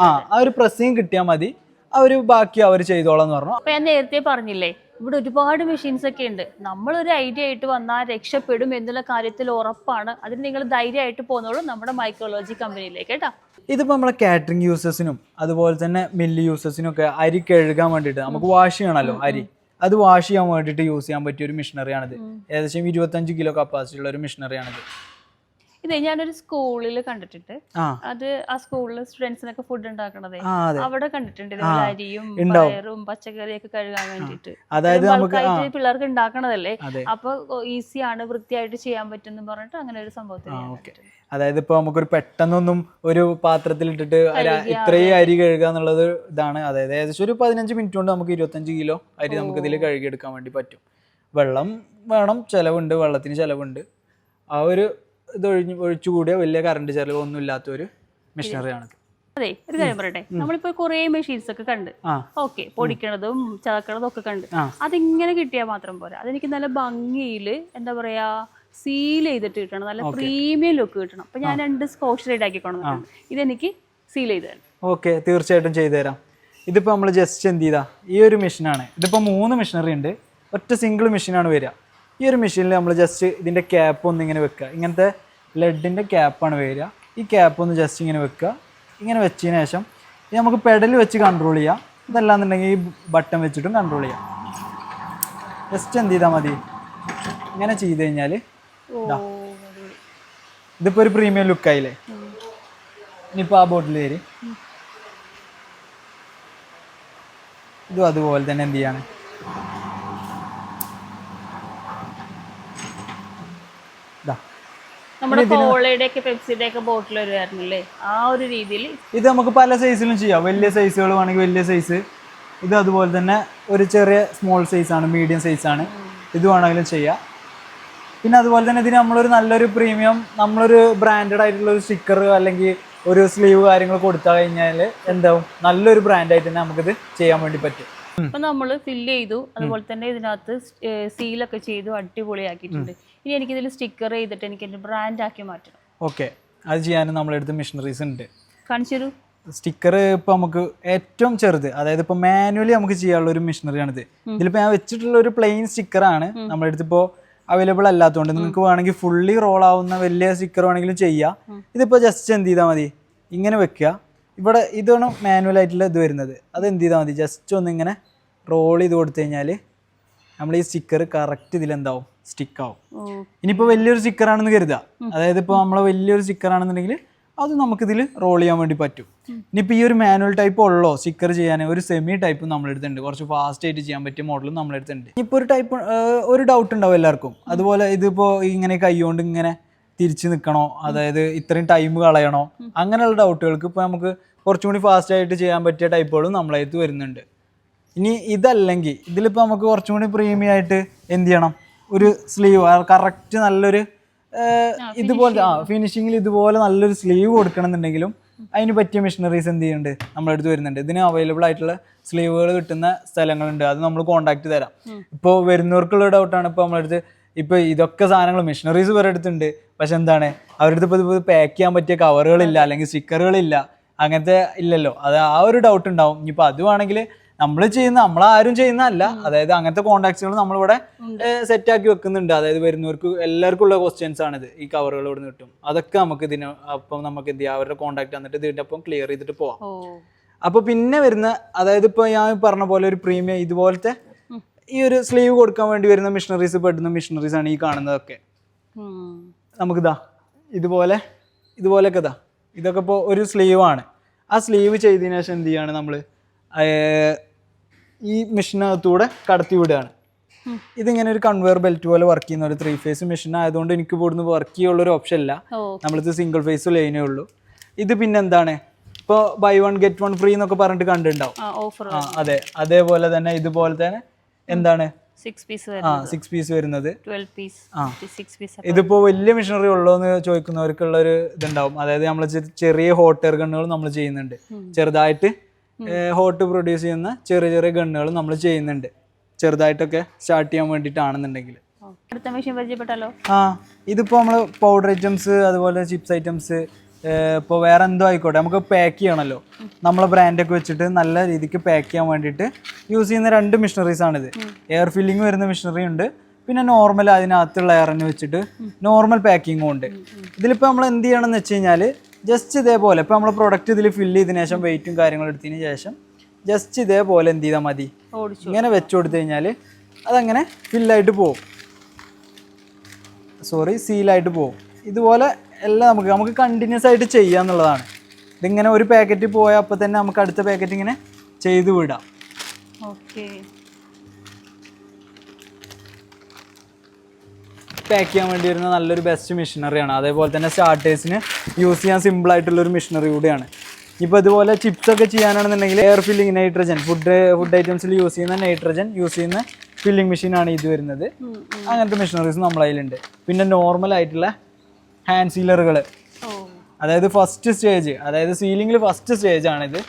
ആ ആ ഒരു പ്രസ്സിങ് കിട്ടിയാൽ മതി. അവർ ബാക്കി അവർ ചെയ്തോളാം എന്ന് പറഞ്ഞു. അപ്പൊ ഞാൻ നേരത്തെ പറഞ്ഞില്ലേ ഇവിടെ ഒരുപാട് മെഷീൻസ് ഒക്കെ ഉണ്ട്. നമ്മളൊരു ഐഡിയ ആയിട്ട് വന്നാൽ രക്ഷപ്പെടും എന്നുള്ള കാര്യത്തിൽ ഉറപ്പാണ്. അതിന് നിങ്ങൾ ധൈര്യമായിട്ട് പോകുന്നോളൂ നമ്മുടെ മൈക്രോളജി കമ്പനിയിലേക്ക് കേട്ടോ. ഇതിപ്പോൾ നമ്മളെ കാറ്ററിംഗ് യൂസേഴ്സിനും അതുപോലെ തന്നെ മില്ല് യൂസേഴ്സിനും ഒക്കെ അരി കഴുകാൻ വേണ്ടിയിട്ട് നമുക്ക് വാഷ് ചെയ്യണമല്ലോ അരി. അത് വാഷ് ചെയ്യാൻ വേണ്ടിയിട്ട് യൂസ് ചെയ്യാൻ പറ്റിയ ഒരു മിഷനറിയാണിത് ഏകദേശം ഇരുപത്തഞ്ച് കിലോ കപ്പാസിറ്റി ഉള്ള ഒരു മിഷനറിയാണിത് ഇതേ ഞാനൊരു സ്കൂളിൽ കണ്ടിട്ടുണ്ട്. അത് ആ സ്കൂളിൽ സ്റ്റുഡൻസിനൊക്കെ ഫുഡ് ഉണ്ടാക്കണതേ. അവിടെ കണ്ടിട്ടുണ്ട് അരിയും. പയറും പച്ചക്കറിയൊക്കെ കഴുകാൻ വേണ്ടിട്ട് അതായത് നമുക്ക് പിള്ളേർക്ക് ഉണ്ടാക്കണതല്ലേ? അപ്പൊ ഈസിയാണ് വൃത്തിയായിട്ട് ചെയ്യാൻ പറ്റും പറഞ്ഞിട്ട് അങ്ങനെ ഒരു കണ്ടിട്ടുണ്ട്. അതായത് ഇപ്പൊ നമുക്കൊരു പെട്ടെന്നൊന്നും ഒരു പാത്രത്തിൽ ഇട്ടിട്ട് ഇത്രയും അരി കഴുകുക എന്നുള്ളത് ഇതാണ്. അതായത് ഏകദേശം ഒരു പതിനഞ്ച് മിനിറ്റ് കൊണ്ട് നമുക്ക് ഇരുപത്തഞ്ച് കിലോ അരി നമുക്ക് ഇതിൽ കഴുകിയെടുക്കാൻ വേണ്ടി പറ്റും. വെള്ളം വേണം ചിലവുണ്ട് വെള്ളത്തിന് ചിലവുണ്ട്. ആ ഒരു ഇത് ഒഴിഞ്ഞ് ഒഴിച്ചു കൂടിയ വലിയ കറണ്ട് ചെലവ് ഒന്നും ഇല്ലാത്ത ഒരു മെഷീനറിയാണ് അതെ ഒരു കാര്യം പറയട്ടെ. നമ്മളിപ്പോ കുറേ മെഷീൻസ് ഒക്കെ കണ്ട്. ഓക്കെ പൊടിക്കണതും ചതക്കണതും ഒക്കെ കണ്ട്. അതിങ്ങനെ കിട്ടിയാൽ മാത്രം പോരാ. അതെനിക്ക് നല്ല ഭംഗിയിൽ എന്താ പറയാ സീൽ ചെയ്തിട്ട് കിട്ടണം. നല്ല പ്രീമിയം ലുക്ക് കിട്ടണം. അപ്പൊ ഞാൻ രണ്ട് സ്കോഷ് റൈഡ് ആക്കിക്കോണം ഇതെനിക്ക് സീൽ ചെയ്ത് തരണം ഓക്കെ തീർച്ചയായിട്ടും ചെയ്തു തരാം. ഇതിപ്പോൾ നമ്മൾ ജസ്റ്റ് എന്ത് ചെയ്താ? ഈ ഒരു മെഷീനാണ് ഇതിപ്പോ മൂന്ന് മെഷീനറി ഉണ്ട്. ഒറ്റ സിംഗിൾ മെഷീനാണ് വരിക. ഈ ഒരു മെഷീനിൽ നമ്മൾ ജസ്റ്റ് ഇതിന്റെ ക്യാപ്പ് ഒന്ന് ഇങ്ങനെ വെക്കുക ഇങ്ങനത്തെ ലെഡിന്റെ ക്യാപ്പാണ് വരിക. ഈ ക്യാപ്പ് ഒന്ന് ജസ്റ്റ് ഇങ്ങനെ വെക്കുക ഇങ്ങനെ വെച്ചതിന് ശേഷം ഇത് നമുക്ക് പെഡൽ വെച്ച് കൺട്രോൾ ചെയ്യാം. ഇതല്ലാന്നുണ്ടെങ്കിൽ ഈ ബട്ടൺ വെച്ചിട്ടും കൺട്രോൾ ചെയ്യാം. ജസ്റ്റ് എന്ത് ചെയ്താൽ മതി? ഇങ്ങനെ ചെയ്ത് കഴിഞ്ഞാൽ. ഇതിപ്പോൾ ഒരു പ്രീമിയം ലുക്കായില്ലേ ഇനിയിപ്പോൾ ആ ബോട്ടിൽ കയറി ഇതും അതുപോലെ തന്നെ എന്ത് ചെയ്യാണ്? നമ്മുടെ കോളയുടെ ഒക്കെ പെപ്സിയുടെ ഒക്കെ ബോട്ടിൽ വരുമായിരുന്നില്ലേ ആ ഒരു രീതിയിൽ ഇത് നമുക്ക് പല സൈസിലും ചെയ്യാം. വലിയ സൈസുകൾ വേണമെങ്കിൽ വലിയ സൈസ് ഇത് അതുപോലെ തന്നെ ഒരു ചെറിയ സ്മോൾ സൈസ് ആണ് മീഡിയം സൈസാണ് ഇത് വേണമെങ്കിലും ചെയ്യാം. പിന്നെ അതുപോലെ തന്നെ ഇതിന് നമ്മളൊരു നല്ലൊരു പ്രീമിയം നമ്മളൊരു ബ്രാൻഡഡ് ആയിട്ടുള്ള ഒരു സ്റ്റിക്കർ അല്ലെങ്കിൽ ഒരു സ്ലീവ് കാര്യങ്ങൾ കൊടുത്തു കഴിഞ്ഞാൽ എന്താവും? നല്ലൊരു ബ്രാൻഡായിട്ട് തന്നെ നമുക്കിത് ചെയ്യാൻ വേണ്ടി പറ്റും. അപ്പൊ നമ്മൾ ഫില്ല് ചെയ്തു. അതുപോലെ തന്നെ ഇതിനകത്ത് സീലൊക്കെ ചെയ്തു അടിപൊളിയാക്കിയിട്ടുണ്ട്. ഇനി എനിക്കിതിൽ സ്റ്റിക്കർ ചെയ്തിട്ട് എനിക്ക് എന്റെ ബ്രാൻഡാക്കി മാറ്റണം. ഓക്കെ അത് ചെയ്യാനും നമ്മളെടുത്ത് മെഷീനറീസ് ഉണ്ട്. കാണിച്ചു സ്റ്റിക്കർ ഇപ്പോൾ നമുക്ക് ഏറ്റവും ചെറുത് അതായത് ഇപ്പോൾ മാനുവലി നമുക്ക് ചെയ്യാനുള്ള ഒരു മെഷീനറിയാണിത് ഇതിലിപ്പോൾ ഞാൻ വെച്ചിട്ടുള്ള ഒരു പ്ലെയിൻ സ്റ്റിക്കറാണ് നമ്മളെടുത്ത് അടുത്ത് ഇപ്പോൾ അവൈലബിൾ അല്ലാത്തതുകൊണ്ട് നിങ്ങൾക്ക് വേണമെങ്കിൽ ഫുള്ളി റോൾ ആവുന്ന വലിയ സ്റ്റിക്കർ വേണമെങ്കിലും ചെയ്യാം. ഇതിപ്പോൾ ജസ്റ്റ് എന്ത് ചെയ്താൽ മതി? ഇങ്ങനെ വെക്കുക. ഇവിടെ ഇതാണ് മാനുവൽ ആയിട്ടുള്ള ഇത് വരുന്നത്. അത് എന്ത് ചെയ്താൽ മതി? ജസ്റ്റ് ഒന്ന് ഇങ്ങനെ റോൾ ചെയ്ത് കൊടുത്തു കഴിഞ്ഞാൽ നമ്മൾ ഈ സ്റ്റിക്കർ കറക്റ്റ് ഇതിലെന്താവും? സ്റ്റിക്കാവും. ആവും ഇനിയിപ്പോൾ വലിയൊരു സ്റ്റിക്കറാണെന്ന് കരുതുക. അതായത് ഇപ്പോൾ നമ്മളെ വലിയൊരു സ്റ്റിക്കറാണെന്നുണ്ടെങ്കിൽ അത് നമുക്കിതിൽ റോൾ ചെയ്യാൻ വേണ്ടി പറ്റും. ഇനിയിപ്പോൾ ഈ ഒരു മാനുവൽ ടൈപ്പ് ഉള്ളോ സ്റ്റിക്കർ ചെയ്യാൻ? ഒരു സെമി ടൈപ്പ് നമ്മളെടുത്തുണ്ട് കുറച്ച് ഫാസ്റ്റ് ആയിട്ട് ചെയ്യാൻ പറ്റിയ മോഡലും നമ്മളെടുത്തുണ്ട് ഇപ്പോൾ ഒരു ടൈപ്പ് ഒരു ഡൗട്ട് ഉണ്ടാവും എല്ലാവർക്കും. അതുപോലെ ഇതിപ്പോൾ ഇങ്ങനെ കൈകൊണ്ട് ഇങ്ങനെ തിരിച്ച് നിൽക്കണോ? അതായത് ഇത്രയും ടൈം കളയണോ? അങ്ങനെയുള്ള ഡൗട്ടുകൾക്ക് ഇപ്പോൾ നമുക്ക് കുറച്ചും കൂടി ഫാസ്റ്റ് ആയിട്ട് ചെയ്യാൻ പറ്റിയ ടൈപ്പുകളും നമ്മളായിട്ട് വരുന്നുണ്ട്. ഇനി ഇതല്ലെങ്കിൽ ഇതിലിപ്പോൾ നമുക്ക് കുറച്ചും കൂടി പ്രീമിയം ആയിട്ട് എന്ത് ചെയ്യണം? ഒരു സ്ലീവ് കറക്റ്റ് നല്ലൊരു ഇതുപോലെ ആ ഫിനിഷിങ്ങിൽ ഇതുപോലെ നല്ലൊരു സ്ലീവ് കൊടുക്കണമെന്നുണ്ടെങ്കിലും അതിന് പറ്റിയ മെഷീനറീസ് എന്ത് ചെയ്യുന്നുണ്ട്? നമ്മുടെ അടുത്ത് വരുന്നുണ്ട്. ഇതിന് അവൈലബിൾ ആയിട്ടുള്ള സ്ലീവുകൾ കിട്ടുന്ന സ്ഥലങ്ങളുണ്ട്. അത് നമ്മൾ കോൺടാക്ട് തരാം. ഇപ്പോൾ വരുന്നവർക്കുള്ള ഡൗട്ടാണ് ഇപ്പോൾ നമ്മുടെ അടുത്ത് ഇപ്പോൾ ഇതൊക്കെ സാധനങ്ങൾ മെഷീനറീസ് വേറെ അടുത്തുണ്ട്. പക്ഷെ എന്താണ്? അവരുടെ അടുത്ത് ഇപ്പോൾ പാക്ക് ചെയ്യാൻ പറ്റിയ കവറുകളില്ല അല്ലെങ്കിൽ സ്റ്റിക്കറുകളില്ല അങ്ങനത്തെ ഇല്ലല്ലോ. അത് ആ ഒരു ഡൗട്ട് ഉണ്ടാവും. ഇനിയിപ്പോൾ അത് വേണമെങ്കിൽ നമ്മൾ ചെയ്യുന്ന നമ്മൾ ആരും ചെയ്യുന്നതല്ല അതായത് അങ്ങനത്തെ കോണ്ടാക്ട്സുകൾ നമ്മളിവിടെ സെറ്റ് ആക്കി വെക്കുന്നുണ്ട്. അതായത് വരുന്നവർക്ക് എല്ലാവർക്കും ഉള്ള ക്വസ്റ്റ്യൻസ് ആണിത്. ഈ കവറുകൾ ഇവിടെ കിട്ടും. അതൊക്കെ നമുക്ക് ഇതിന് അപ്പം നമുക്ക് എന്ത് ചെയ്യാം? അവരുടെ കോണ്ടാക്ട് വന്നിട്ട് ഇതിന്റെ ഒപ്പം ക്ലിയർ ചെയ്തിട്ട് പോവാം. അപ്പൊ പിന്നെ വരുന്ന അതായത് ഇപ്പൊ ഞാൻ പറഞ്ഞ പോലെ ഒരു പ്രീമിയം ഇതുപോലത്തെ ഈ ഒരു സ്ലീവ് കൊടുക്കാൻ വേണ്ടി വരുന്ന മിഷണറീസ് പെടുന്ന മിഷണറീസ് ആണ് ഈ കാണുന്നതൊക്കെ. നമുക്ക് നമുക്കിതാ ഇതുപോലെ ഇതുപോലെയൊക്കെ ഇതാ. ഇതൊക്കെ ഇപ്പോൾ ഒരു സ്ലീവാണ് ആ സ്ലീവ് ചെയ്തതിനു ശേഷം എന്ത് ചെയ്യാണ് നമ്മൾ ഈ മെഷീനകത്തൂടെ കടത്തി വിടുകയാണ്. ഇതിങ്ങനെ ഒരു കൺവെയർ ബെൽറ്റ് പോലെ വർക്ക് ചെയ്യുന്ന ഒരു ത്രീ ഫേസ് മെഷീൻ ആയതുകൊണ്ട് എനിക്ക് ഇവിടുന്ന് വർക്ക് ചെയ്യാനുള്ള ഒരു ഓപ്ഷൻ ഇല്ല നമ്മളിത് സിംഗിൾ ഫേസ് ലൈനേ ഉള്ളൂ. ഇത് പിന്നെ എന്താണ് ഇപ്പോൾ buy one get one free എന്നൊക്കെ പറഞ്ഞിട്ട് കണ്ടിട്ടുണ്ടാവും. ആ അതെ. അതേപോലെ തന്നെ ഇതുപോലെ തന്നെ എന്താണ്? സിക്സ് പീസ് വരുന്നത്. ഇതിപ്പോ വലിയ മെഷീനറി ഉള്ളോ എന്ന് ചോദിക്കുന്നവർക്കുള്ള ഒരു ഇതുണ്ടാവും. അതായത് നമ്മൾ ചെറിയ ഹോട്ട് എയർ ഗണ്ണുകൾ നമ്മൾ ചെയ്യുന്നുണ്ട്. ചെറുതായിട്ട് ഹോട്ട് പ്രൊഡ്യൂസ് ചെയ്യുന്ന ചെറിയ ചെറിയ ഗണ്ണുകൾ നമ്മൾ ചെയ്യുന്നുണ്ട്. ചെറുതായിട്ടൊക്കെ സ്റ്റാർട്ട് ചെയ്യാൻ വേണ്ടിയിട്ടാണെന്നുണ്ടെങ്കിൽ അടുത്ത മെഷീൻ പരിചയപ്പെട്ടല്ലോ ആ ഇതിപ്പോ നമ്മൾ പൗഡർ ഐറ്റംസ് അതുപോലെ ചിപ്സ് ഐറ്റംസ് ഇപ്പോൾ വേറെ എന്തോ ആയിക്കോട്ടെ നമുക്ക് പാക്ക് ചെയ്യണമല്ലോ നമ്മളെ ബ്രാൻഡൊക്കെ വെച്ചിട്ട് നല്ല രീതിക്ക് പാക്ക് ചെയ്യാൻ വേണ്ടിയിട്ട് യൂസ് ചെയ്യുന്ന രണ്ട് മിഷനറീസ് ആണിത്. എയർ ഫില്ലിംഗ് വരുന്ന മിഷനറി ഉണ്ട്. പിന്നെ നോർമൽ അതിനകത്തുള്ള എയറിന് വെച്ചിട്ട് നോർമൽ പാക്കിങ്ങും ഉണ്ട്. ഇതിലിപ്പോൾ നമ്മൾ എന്ത് ചെയ്യണമെന്ന് വെച്ച് കഴിഞ്ഞാൽ ജസ്റ്റ് ഇതേപോലെ. ഇപ്പോൾ നമ്മൾ പ്രൊഡക്റ്റ് ഇതിൽ ഫില്ല് ചെയ്തതിനു ശേഷം വെയിറ്റും കാര്യങ്ങളും എടുത്തതിന് ശേഷം ജസ്റ്റ് ഇതേപോലെ എന്ത് ചെയ്താൽ മതി. ഇങ്ങനെ വെച്ചു കൊടുത്തു കഴിഞ്ഞാൽ അതങ്ങനെ ഫില്ലായിട്ട് പോവും. സോറി സീലായിട്ട് പോവും. ഇതുപോലെ എല്ലാം നമുക്ക് നമുക്ക് കണ്ടിന്യൂസ് ആയിട്ട് ചെയ്യാന്നുള്ളതാണ് ഇതിങ്ങനെ ഒരു പാക്കറ്റ് പോയാൽ അപ്പോൾ തന്നെ നമുക്ക് അടുത്ത പാക്കറ്റ് ഇങ്ങനെ ചെയ്തു വിടാം. ഓക്കെ പാക്ക് ചെയ്യാൻ വേണ്ടി വരുന്ന നല്ലൊരു ബെസ്റ്റ് മെഷീനറിയാണ് അതേപോലെ തന്നെ സ്റ്റാർട്ടേഴ്സിന് യൂസ് ചെയ്യാൻ സിമ്പിൾ ആയിട്ടുള്ള ഒരു മെഷീനറി കൂടിയാണ്. ഇപ്പോൾ ഇതുപോലെ ചിപ്സ് ഒക്കെ ചെയ്യാനാണെന്നുണ്ടെങ്കിൽ air filling nitrogen food food ഐറ്റംസിൽ use ചെയ്യുന്ന നൈട്രജൻ യൂസ് ചെയ്യുന്ന ഫില്ലിംഗ് മെഷീനാണ് ഇത് വരുന്നത്. അങ്ങനത്തെ മെഷീനറീസ് നമ്മളെ കയ്യിലുണ്ട്. പിന്നെ നോർമൽ ആയിട്ടുള്ള ഹാൻഡ് സീലറുകൾ അതായത് ഫസ്റ്റ് സ്റ്റേജ് അതായത് സീലിംഗിൽ ഫസ്റ്റ് സ്റ്റേജ് ആണിത്.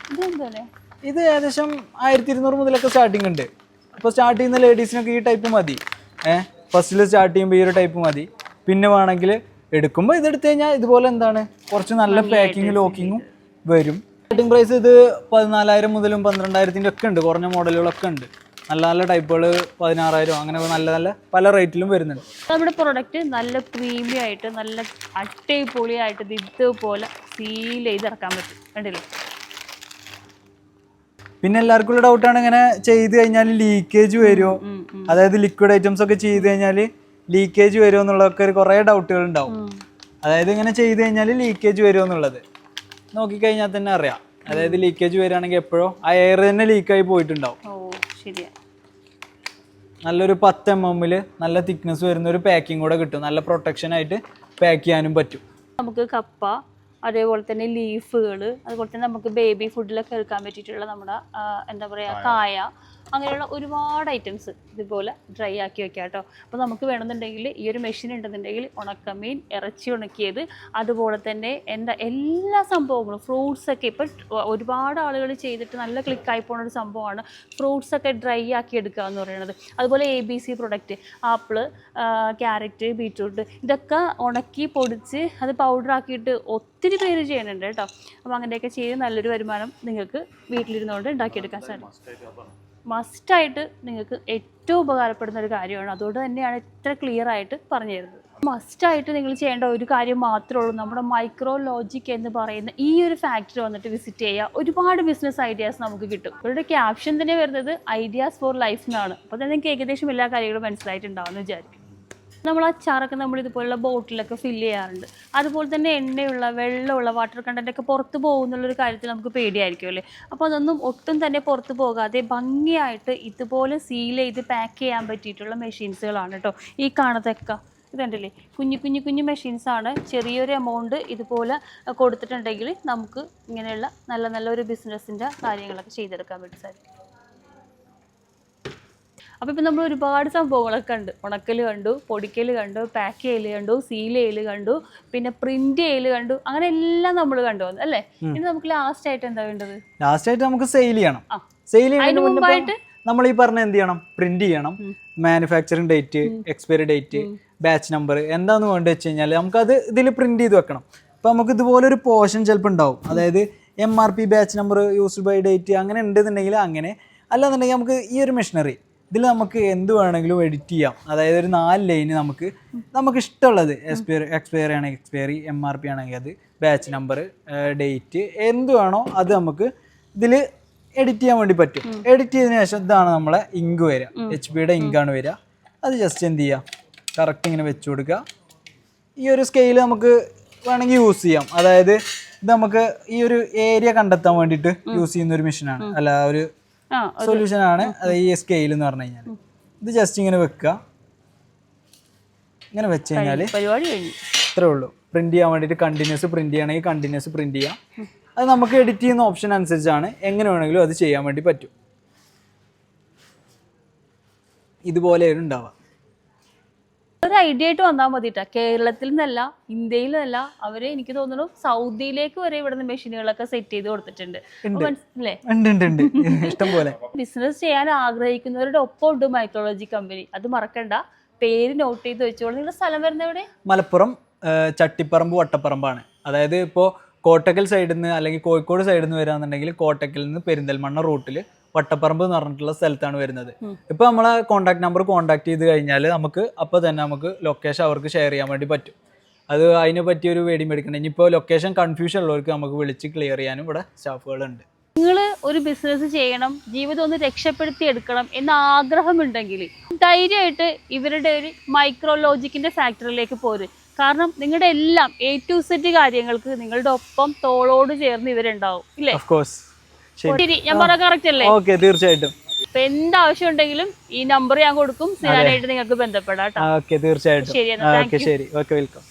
ഇത് ഏകദേശം ആയിരത്തി ഇരുന്നൂറ് മുതലൊക്കെ സ്റ്റാർട്ടിംഗ് ഉണ്ട്. അപ്പോൾ സ്റ്റാർട്ട് ചെയ്യുന്ന ലേഡീസിനൊക്കെ ഈ ടൈപ്പ് മതി. ഏഹ്? ഫസ്റ്റിൽ സ്റ്റാർട്ട് ചെയ്യുമ്പോൾ ഈ ഒരു ടൈപ്പ് മതി. പിന്നെ വേണമെങ്കിൽ എടുക്കുമ്പോൾ ഇതെടുത്തു കഴിഞ്ഞാൽ ഇതുപോലെ എന്താണ്? കുറച്ച് നല്ല പാക്കിങ് ലോക്കിങ്ങും വരും. സ്റ്റാർട്ടിംഗ് പ്രൈസ് ഇത് പതിനാലായിരം മുതലും പന്ത്രണ്ടായിരത്തിന്റെ ഒക്കെ ഉണ്ട്. കുറഞ്ഞ മോഡലുകളൊക്കെ ഉണ്ട്. നല്ല നല്ല ടൈപ്പുകൾ പതിനാറായിരം അങ്ങനെ നല്ല നല്ല പല റേറ്റിലും വരുന്നുണ്ട്. നമ്മുടെ പ്രൊഡക്റ്റ് നല്ല പ്രീമിയം ആയിട്ട് നല്ല അട്ടേപൊളിയായിട്ട് ഇത് ഇതുപോലെ സീൽ ചെയ്ത് ഇറക്കാൻ പറ്റും. കണ്ടില്ലേ? പിന്നെ എല്ലാവർക്കും ഉള്ള ഡൗട്ടാണ് ഇങ്ങനെ ചെയ്ത് കഴിഞ്ഞാൽ ലീക്കേജ് വരുമോ. അതായത് ലിക്വിഡ് ഐറ്റംസ് ഒക്കെ ചെയ്ത് കഴിഞ്ഞാൽ ലീക്കേജ് വരുമോ എന്നുള്ളതൊക്കെ ഒരു കുറേ ഡൗട്ടുകൾ ഉണ്ടാവും. അതായത് ഇങ്ങനെ ചെയ്ത് കഴിഞ്ഞാൽ ലീക്കേജ് വരുമോ എന്നുള്ളത്. നോക്കിക്കഴിഞ്ഞാൽ തന്നെ അറിയാം. അതായത് ലീക്കേജ് വരികയാണെങ്കിൽ എപ്പോഴോ ആ എയർ തന്നെ ലീക്കായി പോയിട്ടുണ്ടാവും. നല്ലൊരു പത്ത് എം എമ്മിൽ നല്ല തിക്നെസ് വരുന്ന ഒരു പാക്കിംഗ് കൂടെ കിട്ടും. നല്ല പ്രൊട്ടക്ഷൻ ആയിട്ട് പാക്ക് ചെയ്യാനും പറ്റും. നമുക്ക് കപ്പ അതേപോലെ തന്നെ ലീഫുകൾ അതുപോലെ തന്നെ നമുക്ക് ബേബി ഫുഡിലൊക്കെ എടുക്കാൻ പറ്റിയിട്ടുള്ള നമ്മുടെ എന്താ പറയുക കായ അങ്ങനെയുള്ള ഒരുപാട് ഐറ്റംസ് ഇതുപോലെ ഡ്രൈ ആക്കി വെക്കാം കേട്ടോ അപ്പോൾ നമുക്ക് വേണമെന്നുണ്ടെങ്കിൽ ഈ ഒരു മെഷീൻ ഉണ്ടെന്നുണ്ടെങ്കിൽ ഉണക്കമീൻ ഇറച്ചി ഉണക്കിയത് അതുപോലെ തന്നെ എന്താ എല്ലാ സംഭവങ്ങളും ഫ്രൂട്ട്സൊക്കെ ഇപ്പം ഒരുപാട് ആളുകൾ ചെയ്തിട്ട് നല്ല ക്ലിക്കായി പോകുന്ന ഒരു സംഭവമാണ് ഫ്രൂട്ട്സൊക്കെ ഡ്രൈ ആക്കി എടുക്കുക എന്ന് പറയുന്നത്. അതുപോലെ A B C product apple carrot beetroot ഇതൊക്കെ ഉണക്കി പൊടിച്ച് അത് പൗഡർ ആക്കിയിട്ട് ഒത്തിരി പേര് ചെയ്യുന്നുണ്ട് കേട്ടോ അപ്പോൾ അങ്ങനെയൊക്കെ ചെയ്ത് നല്ലൊരു വരുമാനം നിങ്ങൾക്ക് വീട്ടിലിരുന്നുകൊണ്ട് ഉണ്ടാക്കിയെടുക്കാൻ സാധിക്കും. മസ്റ്റായിട്ട് നിങ്ങൾക്ക് ഏറ്റവും ഉപകാരപ്പെടുന്ന ഒരു കാര്യമാണ്. അതുകൊണ്ട് തന്നെയാണ് ഇത്ര ക്ലിയർ ആയിട്ട് പറഞ്ഞു തരുന്നത്. മസ്റ്റായിട്ട് നിങ്ങൾ ചെയ്യേണ്ട ഒരു കാര്യം മാത്രമേ ഉള്ളൂ. നമ്മുടെ മൈക്രോ ലോജിക് എന്ന് പറയുന്ന ഈ ഒരു ഫാക്ടറി വന്നിട്ട് വിസിറ്റ് ചെയ്യുക ഒരുപാട് ബിസിനസ് ഐഡിയാസ് നമുക്ക് കിട്ടും. ഇവരുടെ ക്യാപ്ഷൻ തന്നെ വരുന്നത് ഐഡിയാസ് ഫോർ ലൈഫ് എന്നാണ്. അപ്പോൾ തന്നെ നിങ്ങൾക്ക് ഏകദേശം എല്ലാ കാര്യങ്ങളും മനസ്സിലായിട്ടുണ്ടാവുമെന്ന് വിചാരിക്കും നമ്മൾ അച്ചാറൊക്കെ നമ്മൾ ഇതുപോലുള്ള ബോട്ടിലൊക്കെ ഫില്ല് ചെയ്യാറുണ്ട്. അതുപോലെ തന്നെ എണ്ണയുള്ള വെള്ളമുള്ള വാട്ടർ കണ്ടന്റ് ഒക്കെ പുറത്ത് പോകുന്നുള്ളൊരു കാര്യത്തിൽ നമുക്ക് പേടിയായിരിക്കും അല്ലേ? അപ്പോൾ അതൊന്നും ഒട്ടും തന്നെ പുറത്ത് പോകാതെ ഭംഗിയായിട്ട് ഇതുപോലെ സീൽ ചെയ്ത് പാക്ക് ചെയ്യാൻ പറ്റിയിട്ടുള്ള മെഷീൻസുകളാണ് കേട്ടോ ഈ കാണത്തൊക്കെ ഇതുണ്ടല്ലേ? കുഞ്ഞു കുഞ്ഞു കുഞ്ഞു മെഷീൻസാണ് ചെറിയൊരു എമൗണ്ട് ഇതുപോലെ കൊടുത്തിട്ടുണ്ടെങ്കിൽ നമുക്ക് ഇങ്ങനെയുള്ള നല്ല നല്ല ഒരു ബിസിനസ്സിന്റെ കാര്യങ്ങളൊക്കെ ചെയ്തെടുക്കാൻ വേണ്ടി സാധിക്കും അപ്പോൾ ഇപ്പം നമ്മൾ ഒരുപാട് സംഭവങ്ങളൊക്കെ കണ്ട്. ഉണക്കൽ കണ്ടു പൊടിക്കൽ കണ്ടു പാക്ക് ചെയ്യൽ കണ്ടു സീൽ ചെയ്യൽ കണ്ടു പിന്നെ പ്രിന്റ് ചെയ്യൽ കണ്ടു അങ്ങനെ എല്ലാം നമ്മൾ കണ്ടു അല്ലേ? ഇനി നമുക്ക് ലാസ്റ്റ് ആയിട്ട് എന്താ വേണ്ടത്? ലാസ്റ്റ് ആയിട്ട് നമുക്ക് സെയിൽ ചെയ്യണം. സെയിൽ ചെയ്യുന്നതിന് നമ്മൾ ഈ പറഞ്ഞ എന്ത് ചെയ്യണം? പ്രിന്റ് ചെയ്യണം. Manufacturing date expiry date batch number എന്താന്ന് വേണ്ട വെച്ച് കഴിഞ്ഞാൽ നമുക്കത് ഇതിൽ പ്രിന്റ് ചെയ്ത് വെക്കണം. അപ്പോൾ നമുക്ക് ഇതുപോലെ ഒരു പോർഷൻ ചിലപ്പോൾ ഉണ്ടാവും. അതായത് M R P batch number used by date അങ്ങനെ ഉണ്ടെന്നുണ്ടെങ്കിൽ അങ്ങനെ. അല്ലാന്നുണ്ടെങ്കിൽ നമുക്ക് ഈ ഒരു മെഷീനറി ഇതിൽ നമുക്ക് എന്ത് വേണമെങ്കിലും എഡിറ്റ് ചെയ്യാം. അതായത് ഒരു നാല് ലൈന് നമുക്ക് നമുക്ക് ഇഷ്ടമുള്ളത് എക്സ്പയർ എക്സ്പയറി ആണെങ്കിൽ എക്സ്പയറി എം ആർ പി ആണെങ്കിൽ അത് ബാച്ച് നമ്പർ ഡേറ്റ് എന്ത് വേണോ അത് നമുക്ക് ഇതിൽ എഡിറ്റ് ചെയ്യാൻ വേണ്ടി പറ്റും. എഡിറ്റ് ചെയ്തതിന് ശേഷം ഇതാണ് നമ്മളെ ഇങ്ക് വരിക. എച്ച് പിയുടെ ഇങ്കാണ് വരിക. അത് ജസ്റ്റ് എന്ത് ചെയ്യുക? കറക്റ്റ് ഇങ്ങനെ വെച്ച് കൊടുക്കുക. ഈ ഒരു സ്കെയിൽ നമുക്ക് വേണമെങ്കിൽ യൂസ് ചെയ്യാം. അതായത് ഇത് നമുക്ക് ഈ ഒരു ഏരിയ കണ്ടെത്താൻ വേണ്ടിയിട്ട് യൂസ് ചെയ്യുന്ന ഒരു മെഷീനാണ് അല്ല ഒരു സൊല്യൂഷൻ ആണ് അത് ഈ സ്കെയിൽ എന്ന് പറഞ്ഞു കഴിഞ്ഞാൽ ഇത് ജസ്റ്റ് ഇങ്ങനെ വെക്കുക. ഇങ്ങനെ വെച്ച് കഴിഞ്ഞാൽ ഇത്രേ ഉള്ളൂ. പ്രിന്റ് ചെയ്യാൻ വേണ്ടിയിട്ട് കണ്ടിന്യൂസ് പ്രിന്റ് ചെയ്യണമെങ്കിൽ കണ്ടിന്യൂസ് പ്രിന്റ് ചെയ്യാം. അത് നമുക്ക് എഡിറ്റ് ചെയ്യുന്ന ഓപ്ഷൻ അനുസരിച്ചാണ് എങ്ങനെ വേണമെങ്കിലും അത് ചെയ്യാൻ വേണ്ടി പറ്റും. ഇതുപോലെ ഉണ്ടാവുക. ഒരു ഐഡിയ ആയിട്ട് വന്നാൽ മതി കേട്ടോ കേരളത്തിൽ നിന്നല്ല ഇന്ത്യയിൽ നിന്നല്ല അവർ എനിക്ക് തോന്നുന്നു സൗദിയിലേക്ക് വരെ ഇവിടുന്ന് മെഷീനുകളൊക്കെ സെറ്റ് ചെയ്ത് കൊടുത്തിട്ടുണ്ട്. മനസ്സിലെ? ബിസിനസ് ചെയ്യാൻ ആഗ്രഹിക്കുന്നവരുടെ ഒപ്പം ഉണ്ട് മൈക്രോളജി കമ്പനി അത് മറക്കണ്ട. പേര് നോട്ട് ചെയ്ത് വെച്ചോളൂ. നിങ്ങളുടെ സ്ഥലം വരുന്ന എവിടെ? മലപ്പുറം ചട്ടിപ്പറമ്പ് വട്ടപ്പറമ്പാണ്. അതായത് ഇപ്പോൾ കോട്ടക്കൽ സൈഡിൽ നിന്ന് അല്ലെങ്കിൽ കോഴിക്കോട് സൈഡിൽ നിന്ന് വരാന്നുണ്ടെങ്കിൽ കോട്ടക്കൽ നിന്ന് പെരിന്തൽമണ്ണ റൂട്ടിൽ വട്ടപ്പറമ്പ് എന്ന് പറഞ്ഞിട്ടുള്ള സ്ഥലത്താണ് വരുന്നത്. ഇപ്പൊ നമ്മളെ കോണ്ടാക്ട് നമ്പർ കോണ്ടാക്ട് ചെയ്ത് കഴിഞ്ഞാൽ നമുക്ക് അപ്പൊ തന്നെ നമുക്ക് ലൊക്കേഷൻ അവർക്ക് ഷെയർ ചെയ്യാൻ വേണ്ടി പറ്റും. അത് അതിനെ പറ്റി ഒരു വേടി മേടിക്കണം ഇനിയിപ്പോൾ ലൊക്കേഷൻ കൺഫ്യൂഷൻ ഉള്ളവർക്ക് നമുക്ക് വിളിച്ച് ക്ലിയർ ചെയ്യാനും ഇവിടെ സ്റ്റാഫുകളുണ്ട് നിങ്ങൾ ഒരു ബിസിനസ് ചെയ്യണം ജീവിതം ഒന്ന് രക്ഷപ്പെടുത്തി എടുക്കണം എന്ന ആഗ്രഹമുണ്ടെങ്കിൽ ധൈര്യമായിട്ട് ഇവരുടെ ഒരു മൈക്രോലോജിക്കിന്റെ ഫാക്ടറിയിലേക്ക് പോര്. കാരണം നിങ്ങളുടെ എല്ലാം എ ടു സെറ്റ് കാര്യങ്ങൾക്ക് നിങ്ങളുടെ ഒപ്പം തോളോട് ചേർന്ന് ഇവരുണ്ടാവും ഇല്ലേ? ഞാൻ പറഞ്ഞ കറക്റ്റ് അല്ലേ? ഓക്കെ തീർച്ചയായിട്ടും. അപ്പൊ എന്താവശ്യം ഉണ്ടെങ്കിലും ഈ നമ്പർ ഞാൻ കൊടുക്കും. സിനാനായിട്ട് നിങ്ങൾക്ക് ബന്ധപ്പെടാം കേട്ടോ. ഓക്കെ തീർച്ചയായിട്ടും. ശരി എന്നാ. താങ്ക് ഓക്കെ ശരി. Okay welcome